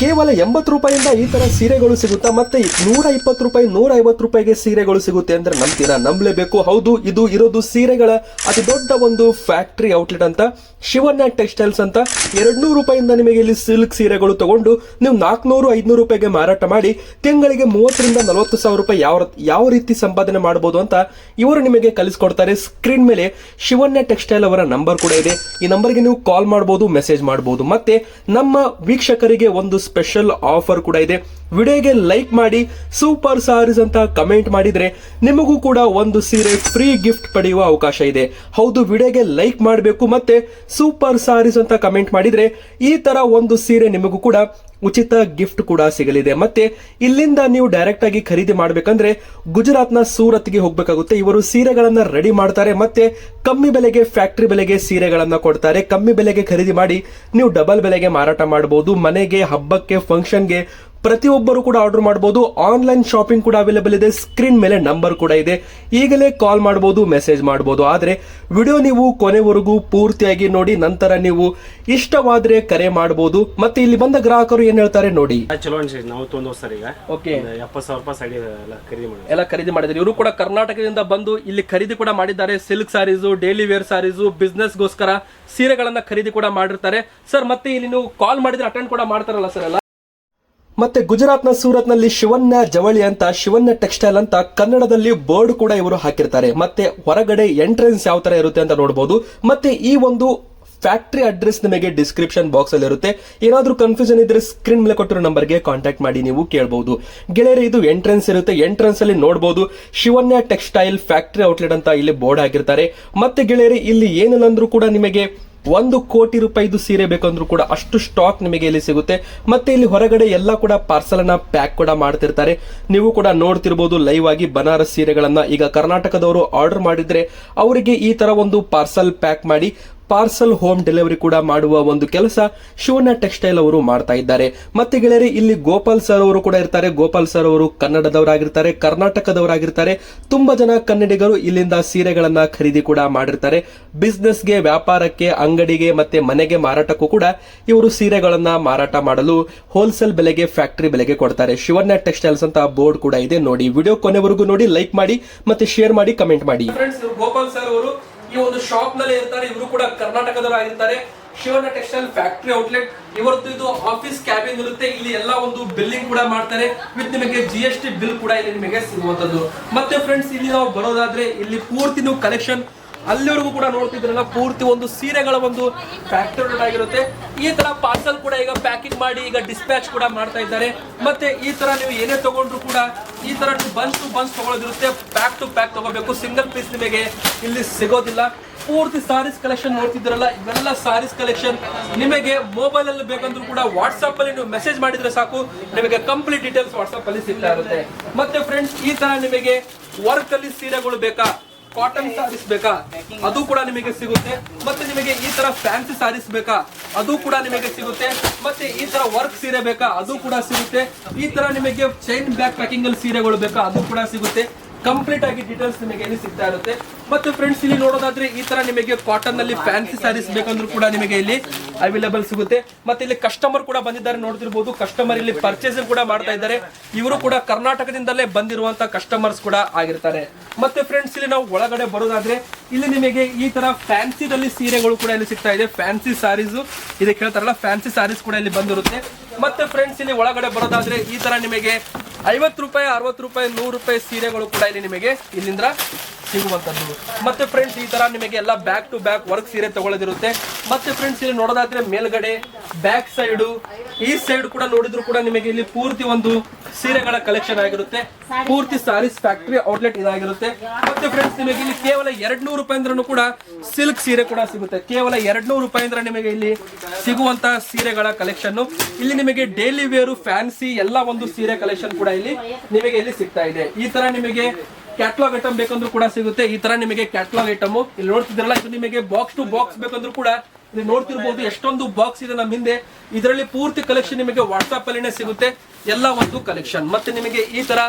ಕೇವಲ ಎಂಬತ್ತು ರೂಪಾಯಿಂದ ಈ ತರ ಸೀರೆಗಳು ಸಿಗುತ್ತಾ, ಮತ್ತೆ ನೂರ ಇಪ್ಪತ್ತು ರೂಪಾಯಿ, ನೂರ ಐವತ್ತು ರೂಪಾಯಿಗೆ ಸೀರೆಗಳು ಸಿಗುತ್ತೆ ಅಂದ್ರೆ ನಂಬ್ತೀರಾ? ನಂಬಲೇಬೇಕು. ಹೌದು, ಇದು ಇರೋದು ಸೀರೆಗಳ ಅತಿ ದೊಡ್ಡ ಒಂದು ಫ್ಯಾಕ್ಟರಿ ಔಟ್ಲೆಟ್ ಅಂತ, ಶಿವಣ್ಣ ಟೆಕ್ಸ್ಟೈಲ್ಸ್ ಅಂತ. ಎರಡ್ ನೂರು ರೂಪಾಯಿಂದ ನಿಮಗೆ ಇಲ್ಲಿ ಸಿಲ್ಕ್ ಸೀರೆಗಳು ತಗೊಂಡು ನೀವು ನಾಲ್ಕುನೂರು, ಐದ್ನೂರು ರೂಪಾಯಿಗೆ ಮಾರಾಟ ಮಾಡಿ, ತಿಂಗಳಿಗೆ ಮೂವತ್ತರಿಂದ ನಲವತ್ತು ಸಾವಿರ ರೂಪಾಯಿ ಯಾವ ಯಾವ ರೀತಿ ಸಂಪಾದನೆ ಮಾಡಬಹುದು ಅಂತ ಇವರು ನಿಮಗೆ ಕಲಿಸ್ಕೊಡ್ತಾರೆ. ಸ್ಕ್ರೀನ್ ಮೇಲೆ ಶಿವಣ್ಣ ಟೆಕ್ಸ್ಟೈಲ್ ಅವರ ನಂಬರ್ ಕೂಡ ಇದೆ. ಈ ನಂಬರ್ಗೆ ನೀವು ಕಾಲ್ ಮಾಡಬಹುದು ಮೆಸೇಜ್ ಮಾಡಬಹುದು ಮತ್ತೆ ನಮ್ಮ ವೀಕ್ಷಕರಿಗೆ ಒಂದು ಸ್ಪೆಷಲ್ ಆಫರ್ ಕೂಡ ಇದೆ. ವಿಡಿಯೋಗೆ ಲೈಕ್ ಮಾಡಿ ಸೂಪರ್ ಸಾರೀಸ್ ಅಂತ ಕಮೆಂಟ್ ಮಾಡಿದ್ರೆ ನಿಮಗೂ ಕೂಡ ಒಂದು ಸೀರೆ ಫ್ರೀ ಗಿಫ್ಟ್ ಪಡೆಯುವ ಅವಕಾಶ ಇದೆ. ಹೌದು, ವಿಡಿಯೋಗೆ ಲೈಕ್ ಮಾಡಬೇಕು ಮತ್ತೆ ಸೂಪರ್ ಸಾರೀಸ್ ಅಂತ ಕಮೆಂಟ್ ಮಾಡಿದ್ರೆ ಈ ತರ ಒಂದು ಸೀರೆ ನಿಮಗೂ ಕೂಡ ಉಚಿತ ಗಿಫ್ಟ್ ಕೂಡ ಸಿಗಲಿದೆ. ಮತ್ತೆ ಇಲ್ಲಿಂದ ನೀವು ಡೈರೆಕ್ಟ್ ಆಗಿ ಖರೀದಿ ಮಾಡಬೇಕಂದ್ರೆ ಗುಜರಾತ್ನ ಸೂರತ್ಗೆ ಹೋಗಬೇಕಾಗುತ್ತೆ. ಇವರು ಸೀರೆಗಳನ್ನ ರೆಡಿ ಮಾಡ್ತಾರೆ ಮತ್ತೆ ಕಮ್ಮಿ ಬೆಲೆಗೆ ಫ್ಯಾಕ್ಟರಿ ಬೆಲೆಗೆ ಸೀರೆಗಳನ್ನ ಕೊಡ್ತಾರೆ. ಕಮ್ಮಿ ಬೆಲೆಗೆ ಖರೀದಿ ಮಾಡಿ ನೀವು ಡಬಲ್ ಬೆಲೆಗೆ ಮಾರಾಟ ಮಾಡಬಹುದು ಮನೆಗೆ, ಹಬ್ಬಕ್ಕೆ ಫಂಕ್ಷನ್ಗೆ ಪ್ರತಿಯೊಬ್ಬರು ಕೂಡ ಆರ್ಡರ್ ಮಾಡಬಹುದು ಆನ್ಲೈನ್ ಶಾಪಿಂಗ್ ಕೂಡ ಅವೈಲೇಬಲ್ ಇದೆ. ಸ್ಕ್ರೀನ್ ಮೇಲೆ ನಂಬರ್ ಕೂಡ ಇದೆ. ಈಗಲೇ ಕಾಲ್ ಮಾಡಬಹುದು ಮೆಸೇಜ್ ಮಾಡಬಹುದು ಆದ್ರೆ ವಿಡಿಯೋ ನೀವು ಕೊನೆವರೆಗೂ ಪೂರ್ತಿಯಾಗಿ ನೋಡಿ ನಂತರ ನೀವು ಇಷ್ಟವಾದ್ರೆ ಕರೆ ಮಾಡಬಹುದು ಮತ್ತೆ ಇಲ್ಲಿ ಬಂದ ಗ್ರಾಹಕರು ಏನ್ ಹೇಳ್ತಾರೆ ನೋಡಿ. ಚಲೋ ಅನ್ಸೈತಿ ನಾವು ತೊಗೊಂಡು ಸರ್ ಈಗ. ಓಕೆ. ಎಪ್ಪತ್ತು ಸಾವಿರ ರೂಪಾಯಿ ಸೈಡ್ ಎಲ್ಲ ಖರೀದಿ ಮಾಡಿದ್ರೆ ಎಲ್ಲ ಖರೀದಿ ಮಾಡಿದ್ದಾರೆ. ಇವರು ಕೂಡ ಕರ್ನಾಟಕದಿಂದ ಬಂದು ಇಲ್ಲಿ ಖರೀದಿ ಕೂಡ ಮಾಡಿದ್ದಾರೆ. Silk sarees daily wear sarees ಬಿಸ್ನೆಸ್ಗೋಸ್ಕರ ಸೀರೆಗಳನ್ನ ಖರೀದಿ ಕೂಡ ಮಾಡಿರ್ತಾರೆ. ಸರ್ ಮತ್ತೆ ಇಲ್ಲಿ ನೀವು ಕಾಲ್ ಮಾಡಿದ್ರೆ ಅಟೆಂಡ್ ಕೂಡ ಮಾಡ್ತಾರಲ್ಲ ಸರ್ ಎಲ್ಲ? ಮತ್ತೆ ಗುಜರಾತ್ನ ಸೂರತ್ನಲ್ಲಿ ಶಿವಣ್ಣ ಜವಳಿ ಅಂತ, ಶಿವಣ್ಣ ಟೆಕ್ಸ್ಟೈಲ್ ಅಂತ ಕನ್ನಡದಲ್ಲಿ ಬೋರ್ಡ್ ಕೂಡ ಇವರು ಹಾಕಿರ್ತಾರೆ. ಮತ್ತೆ ಹೊರಗಡೆ ಎಂಟ್ರೆನ್ಸ್ ಯಾವ ತರ ಇರುತ್ತೆ ಅಂತ ನೋಡಬಹುದು ಮತ್ತೆ ಈ ಒಂದು ಫ್ಯಾಕ್ಟ್ರಿ ಅಡ್ರೆಸ್ ನಿಮಗೆ ಡಿಸ್ಕ್ರಿಪ್ಷನ್ ಬಾಕ್ಸ್ ಅಲ್ಲಿ ಇರುತ್ತೆ. ಏನಾದ್ರೂ ಕನ್ಫ್ಯೂಷನ್ ಇದ್ರೆ ಸ್ಕ್ರೀನ್ ಮೇಲೆ ಕೊಟ್ಟಿರೋ ನಂಬರ್ಗೆ ಕಾಂಟ್ಯಾಕ್ಟ್ ಮಾಡಿ, ನೀವು ಕೇಳಬಹುದು ಗೆಳೆಯರೆ, ಇದು ಎಂಟ್ರೆನ್ಸ್ ಇರುತ್ತೆ. ಎಂಟ್ರೆನ್ಸ್ ಅಲ್ಲಿ ನೋಡಬಹುದು ಶಿವನ್ಯ ಟೆಕ್ಸ್ಟೈಲ್ ಫ್ಯಾಕ್ಟ್ರಿ ಔಟ್ಲೆಟ್ ಅಂತ ಇಲ್ಲಿ ಬೋರ್ಡ್ ಹಾಕಿರ್ತಾರೆ. ಮತ್ತೆ ಗೆಳೆಯರಿ, ಇಲ್ಲಿ ಏನಿಲ್ಲ ಅಂದ್ರೂ ಕೂಡ ನಿಮಗೆ ಒಂದು ಕೋಟಿ ರೂಪಾಯಿದು ಸೀರೆ ಬೇಕಂದ್ರೂ ಕೂಡ ಅಷ್ಟು ಸ್ಟಾಕ್ ನಿಮಗೆ ಇಲ್ಲಿ ಸಿಗುತ್ತೆ. ಮತ್ತೆ ಇಲ್ಲಿ ಹೊರಗಡೆ ಎಲ್ಲ ಕೂಡ ಪಾರ್ಸಲ್ ಅನ್ನ ಪ್ಯಾಕ್ ಕೂಡ ಮಾಡ್ತಿರ್ತಾರೆ. ನೀವು ಕೂಡ ನೋಡ್ತಿರ್ಬೋದು ಲೈವ್ ಆಗಿ ಬನಾರಸ್ ಸೀರೆಗಳನ್ನ. ಈಗ ಕರ್ನಾಟಕದವರು ಆರ್ಡರ್ ಮಾಡಿದ್ರೆ ಅವರಿಗೆ ಈ ತರ ಒಂದು ಪಾರ್ಸಲ್ ಪ್ಯಾಕ್ ಮಾಡಿ ಪಾರ್ಸಲ್ ಹೋಮ್ ಡೆಲಿವರಿ ಕೂಡ ಮಾಡುವ ಒಂದು ಕೆಲಸ ಶಿವನ ಟೆಕ್ಸ್ಟೈಲ್ ಅವರು ಮಾಡ್ತಾ ಇದ್ದಾರೆ. ಮತ್ತೆ ಗೆಳೆಯರಿ, ಇಲ್ಲಿ ಗೋಪಾಲ್ ಸರ್ ಅವರು ಕೂಡ ಇರ್ತಾರೆ. ಗೋಪಾಲ್ ಸರ್ ಅವರು ಕನ್ನಡದವರಾಗಿರ್ತಾರೆ, ಕರ್ನಾಟಕದವರಾಗಿರ್ತಾರೆ. ತುಂಬಾ ಜನ ಕನ್ನಡಿಗರು ಇಲ್ಲಿಂದ ಸೀರೆಗಳನ್ನ ಖರೀದಿ ಕೂಡ ಮಾಡಿರ್ತಾರೆ. ಬಿಸ್ನೆಸ್ಗೆ, ವ್ಯಾಪಾರಕ್ಕೆ, ಅಂಗಡಿಗೆ ಮತ್ತೆ ಮನೆಗೆ ಮಾರಾಟಕ್ಕೂ ಕೂಡ ಇವರು ಸೀರೆಗಳನ್ನ ಮಾರಾಟ ಮಾಡಲು ಹೋಲ್ಸೇಲ್ ಬೆಲೆಗೆ, ಫ್ಯಾಕ್ಟರಿ ಬೆಲೆಗೆ ಕೊಡ್ತಾರೆ. ಶಿವನ ಟೆಕ್ಸ್ಟೈಲ್ಸ್ ಅಂತ ಬೋರ್ಡ್ ಕೂಡ ಇದೆ. ನೋಡಿ, ವಿಡಿಯೋ ಕೊನೆವರೆಗೂ ನೋಡಿ, ಲೈಕ್ ಮಾಡಿ ಮತ್ತೆ ಶೇರ್ ಮಾಡಿ, ಕಮೆಂಟ್ ಮಾಡಿ. ಗೋಪಾಲ್ ಸರ್ ಅವರು ಈ ಒಂದು ಶಾಪ್ನಲ್ಲಿ ಇರ್ತಾರೆ, ಇವರು ಕೂಡ ಕರ್ನಾಟಕದವರಾಗಿರ್ತಾರೆ. ಶಿವನ ಟೆಕ್ಸ್ಟೈಲ್ ಫ್ಯಾಕ್ಟರಿ ಔಟ್ಲೆಟ್ ಇವತ್ತು ಇದು ಆಫೀಸ್ ಕ್ಯಾಬಿನ್ ಇರುತ್ತೆ. ಇಲ್ಲಿ ಎಲ್ಲ ಒಂದು ಬಿಲ್ಲಿಂಗ್ ಕೂಡ ಮಾಡ್ತಾರೆ. ವಿತ್ ನಿಮಗೆ ಜಿ ಎಸ್ ಟಿ ಬಿಲ್ ಕೂಡ ಇಲ್ಲಿ ನಿಮಗೆ ಸಿಗುವಂತದ್ದು ಮತ್ತೆ ಫ್ರೆಂಡ್ಸ್ ಇಲ್ಲಿ ನಾವು ಬರೋದಾದ್ರೆ ಇಲ್ಲಿ ಪೂರ್ತಿ ನೀವು ಕಲೆಕ್ಷನ್ ಅಲ್ಲಿವರೆಗೂ ಕೂಡ ನೋಡ್ತಿದ್ರಲ್ಲ ಪೂರ್ತಿ ಒಂದು ಸೀರೆಗಳ ಒಂದು ಫ್ಯಾಕ್ಟರಿ ಆಗಿರುತ್ತೆ. ಈ ತರ ಪಾರ್ಸಲ್ ಕೂಡ ಈಗ ಪ್ಯಾಕಿಂಗ್ ಮಾಡಿ ಈಗ ಡಿಸ್ಪ್ಯಾಚ್ ಕೂಡ ಮಾಡ್ತಾ ಇದ್ದಾರೆ. ಮತ್ತೆ ಈ ತರ ನೀವು ಏನೇ ತಗೊಂಡ್ರು ಕೂಡ ಈ ತರ ಬನ್ಸ್ ಟು ಬನ್ಸ್ ತಗೊಳ್ಳೋದಿರುತ್ತೆ ಪ್ಯಾಕ್ ಟು ಪ್ಯಾಕ್ ತಗೋಬೇಕು. ಸಿಂಗಲ್ ಪೀಸ್ ನಿಮಗೆ ಇಲ್ಲಿ ಸಿಗೋದಿಲ್ಲ. ಪೂರ್ತಿ ಸಾರೀಸ್ ಕಲೆಕ್ಷನ್ ನೋಡ್ತಿದ್ರಲ್ಲ ಇವೆಲ್ಲ ಸಾರೀಸ್ ಕಲೆಕ್ಷನ್ ನಿಮಗೆ ಮೊಬೈಲ್ ಅಲ್ಲಿ ಬೇಕಂದ್ರೂ ಕೂಡ ವಾಟ್ಸ್ಆಪ್ ಅಲ್ಲಿ ನೀವು ಮೆಸೇಜ್ ಮಾಡಿದ್ರೆ ಸಾಕು. ನಿಮಗೆ ಕಂಪ್ಲೀಟ್ ಡೀಟೇಲ್ಸ್ ವಾಟ್ಸ್ಆಪ್ ಅಲ್ಲಿ ಸಿಗ್ತಾ ಇರುತ್ತೆ. ಮತ್ತೆ ಫ್ರೆಂಡ್ಸ್ ಈ ತರ ನಿಮಗೆ ವರ್ಕ್ ಅಲ್ಲಿ ಸೀರೆಗಳು ಬೇಕಾ? ಕಾಟನ್ ಸಾರೀಸ್ ಬೇಕಾ? ಅದು ಕೂಡ ನಿಮಗೆ ಸಿಗುತ್ತೆ. ಮತ್ತೆ ನಿಮಗೆ ಈ ತರ ಫ್ಯಾನ್ಸಿ ಸಾರೀಸ್ ಬೇಕಾ? ಅದು ಕೂಡ ನಿಮಗೆ ಸಿಗುತ್ತೆ. ಮತ್ತೆ ಈ ತರ ವರ್ಕ್ ಸೀರೆ ಬೇಕಾ? ಅದು ಕೂಡ ಸಿಗುತ್ತೆ. ಈ ತರ ನಿಮಗೆ ಚೈನ್ ಬ್ಯಾಕ್ ಪ್ಯಾಕಿಂಗ್ ಅಲ್ಲಿ ಸೀರೆಗಳು ಬೇಕಾ? ಅದು ಕೂಡ ಸಿಗುತ್ತೆ. ಕಂಪ್ಲೀಟ್ ಆಗಿ ಡೀಟೇಲ್ಸ್ ನಿಮಗೆ ಸಿಗ್ತಾ ಇರುತ್ತೆ. ಮತ್ತೆ ಫ್ರೆಂಡ್ಸ್ ಇಲ್ಲಿ ನೋಡೋದಾದ್ರೆ ಈ ತರ ನಿಮಗೆ ಕಾಟನ್ನಲ್ಲಿ ಫ್ಯಾನ್ಸಿ ಸ್ಯಾರೀಸ್ ಬೇಕಂದ್ರೂ ಕೂಡ ನಿಮಗೆ ಇಲ್ಲಿ ಅವೈಲೇಬಲ್ ಸಿಗುತ್ತೆ. ಮತ್ತೆ ಇಲ್ಲಿ ಕಸ್ಟಮರ್ ಕೂಡ ಬಂದಿದ್ದಾರೆ ನೋಡ್ತಿರ್ಬೋದು. ಕಸ್ಟಮರ್ ಇಲ್ಲಿ ಪರ್ಚೇಸ್ ಕೂಡ ಮಾಡ್ತಾ ಇದ್ದಾರೆ. ಇವರು ಕೂಡ ಕರ್ನಾಟಕದಿಂದಲೇ ಬಂದಿರುವಂತ ಕಸ್ಟಮರ್ಸ್ ಕೂಡ ಆಗಿರ್ತಾರೆ. ಮತ್ತೆ ಫ್ರೆಂಡ್ಸ್ ಇಲ್ಲಿ ನಾವು ಒಳಗಡೆ ಬರೋದಾದ್ರೆ ಇಲ್ಲಿ ನಿಮಗೆ ಈ ತರ ಫ್ಯಾನ್ಸಿದಲ್ಲಿ ಸೀರೆಗಳು ಕೂಡ ಇಲ್ಲಿ ಸಿಗ್ತಾ ಇದೆ. ಫ್ಯಾನ್ಸಿ ಸ್ಯಾರೀಸ್ ಇದಕ್ಕೆ ಹೇಳ್ತಾರಲ್ಲ ಫ್ಯಾನ್ಸಿ ಸ್ಯಾರೀಸ್ ಕೂಡ ಇಲ್ಲಿ ಬಂದಿರುತ್ತೆ. ಮತ್ತೆ ಫ್ರೆಂಡ್ಸ್ ಇಲ್ಲಿ ಒಳಗಡೆ ಬರೋದಾದ್ರೆ ಈ ತರ ನಿಮಗೆ ಐವತ್ತು ರೂಪಾಯಿ, ಅರವತ್ತು ರೂಪಾಯಿ, ನೂರು ರೂಪಾಯಿ ಸೀರೆಗಳು ಕೂಡ ಇಲ್ಲಿ ನಿಮಗೆ ಇಲ್ಲಿಂದ ಸಿಗುವಂತದ್ದು. ಮತ್ತೆ ಫ್ರೆಂಡ್ಸ್ ಈ ತರ ನಿಮಗೆ ಎಲ್ಲ ಬ್ಯಾಕ್ ಟು ಬ್ಯಾಕ್ ವರ್ಕ್ ಸೀರೆ ತಗೊಳ್ಳೋದಿರುತ್ತೆ. ಮತ್ತೆ ಫ್ರೆಂಡ್ಸ್ ಇಲ್ಲಿ ನೋಡೋದಾದ್ರೆ ಮೇಲ್ಗಡೆ ಬ್ಯಾಕ್ ಸೈಡ್ ಈ ಸೈಡ್ ಕೂಡ ನೋಡಿದ್ರು ಕೂಡ ನಿಮಗೆ ಇಲ್ಲಿ ಪೂರ್ತಿ ಒಂದು ಸೀರೆಗಳ ಕಲೆಕ್ಷನ್ ಆಗಿರುತ್ತೆ. ಪೂರ್ತಿ ಸಾರೀಸ್ ಫ್ಯಾಕ್ಟರಿ ಔಟ್ಲೆಟ್ ಇದಾಗಿರುತ್ತೆ. ಮತ್ತೆ ಫ್ರೆಂಡ್ಸ್ ನಿಮಗೆ ಇಲ್ಲಿ ಕೇವಲ ಎರಡ್ ನೂರು ರೂಪಾಯಿ ಅಂದ್ರೂ ಕೂಡ ಸಿಲ್ಕ್ ಸೀರೆ ಕೂಡ ಸಿಗುತ್ತೆ. ಕೇವಲ ಎರಡ್ ನೂರು ರೂಪಾಯಿ ಅಂದ್ರೆ ನಿಮಗೆ ಇಲ್ಲಿ ಸಿಗುವಂತ ಸೀರೆಗಳ ಕಲೆಕ್ಷನ್ ಇಲ್ಲಿ ನಿಮಗೆ ಡೈಲಿ ವೇರು ಫ್ಯಾನ್ಸಿ ಎಲ್ಲ ಒಂದು ಸೀರೆ ಕಲೆಕ್ಷನ್ ಕೂಡ ಇಲ್ಲಿ ನಿಮಗೆ ಇಲ್ಲಿ ಸಿಗ್ತಾ ಇದೆ. ಈ ತರ ನಿಮಗೆ ಕ್ಯಾಟ್ಲಾಗ್ ಐಟಮ್ ಬೇಕಂದ್ರೂ ಕೂಡ ಸಿಗುತ್ತೆ. ಈ ತರ ನಿಮಗೆ ಕ್ಯಾಟ್ಲಾಗ್ ಐಟಮ್ ಇಲ್ಲಿ ನೋಡ್ತಿದ್ರಲ್ಲ ಇದು ನಿಮಗೆ ಬಾಕ್ಸ್ ಟು ಬಾಕ್ಸ್ ಬೇಕಂದ್ರೂ ಕೂಡ ಇಲ್ಲಿ ನೋಡ್ತಿರ್ಬೋದು. ಎಷ್ಟೊಂದು ಬಾಕ್ಸ್ ಇದೆ ನಮ್ಮ ಹಿಂದೆ. ಇದರಲ್ಲಿ ಪೂರ್ತಿ ಕಲೆಕ್ಷನ್ ನಿಮಗೆ ವಾಟ್ಸ್ಆಪ್ ಅಲ್ಲಿನೇ ಸಿಗುತ್ತೆ. ಎಲ್ಲ ಒಂದು ಕಲೆಕ್ಷನ್ ಮತ್ತೆ ನಿಮಗೆ ಈ ತರ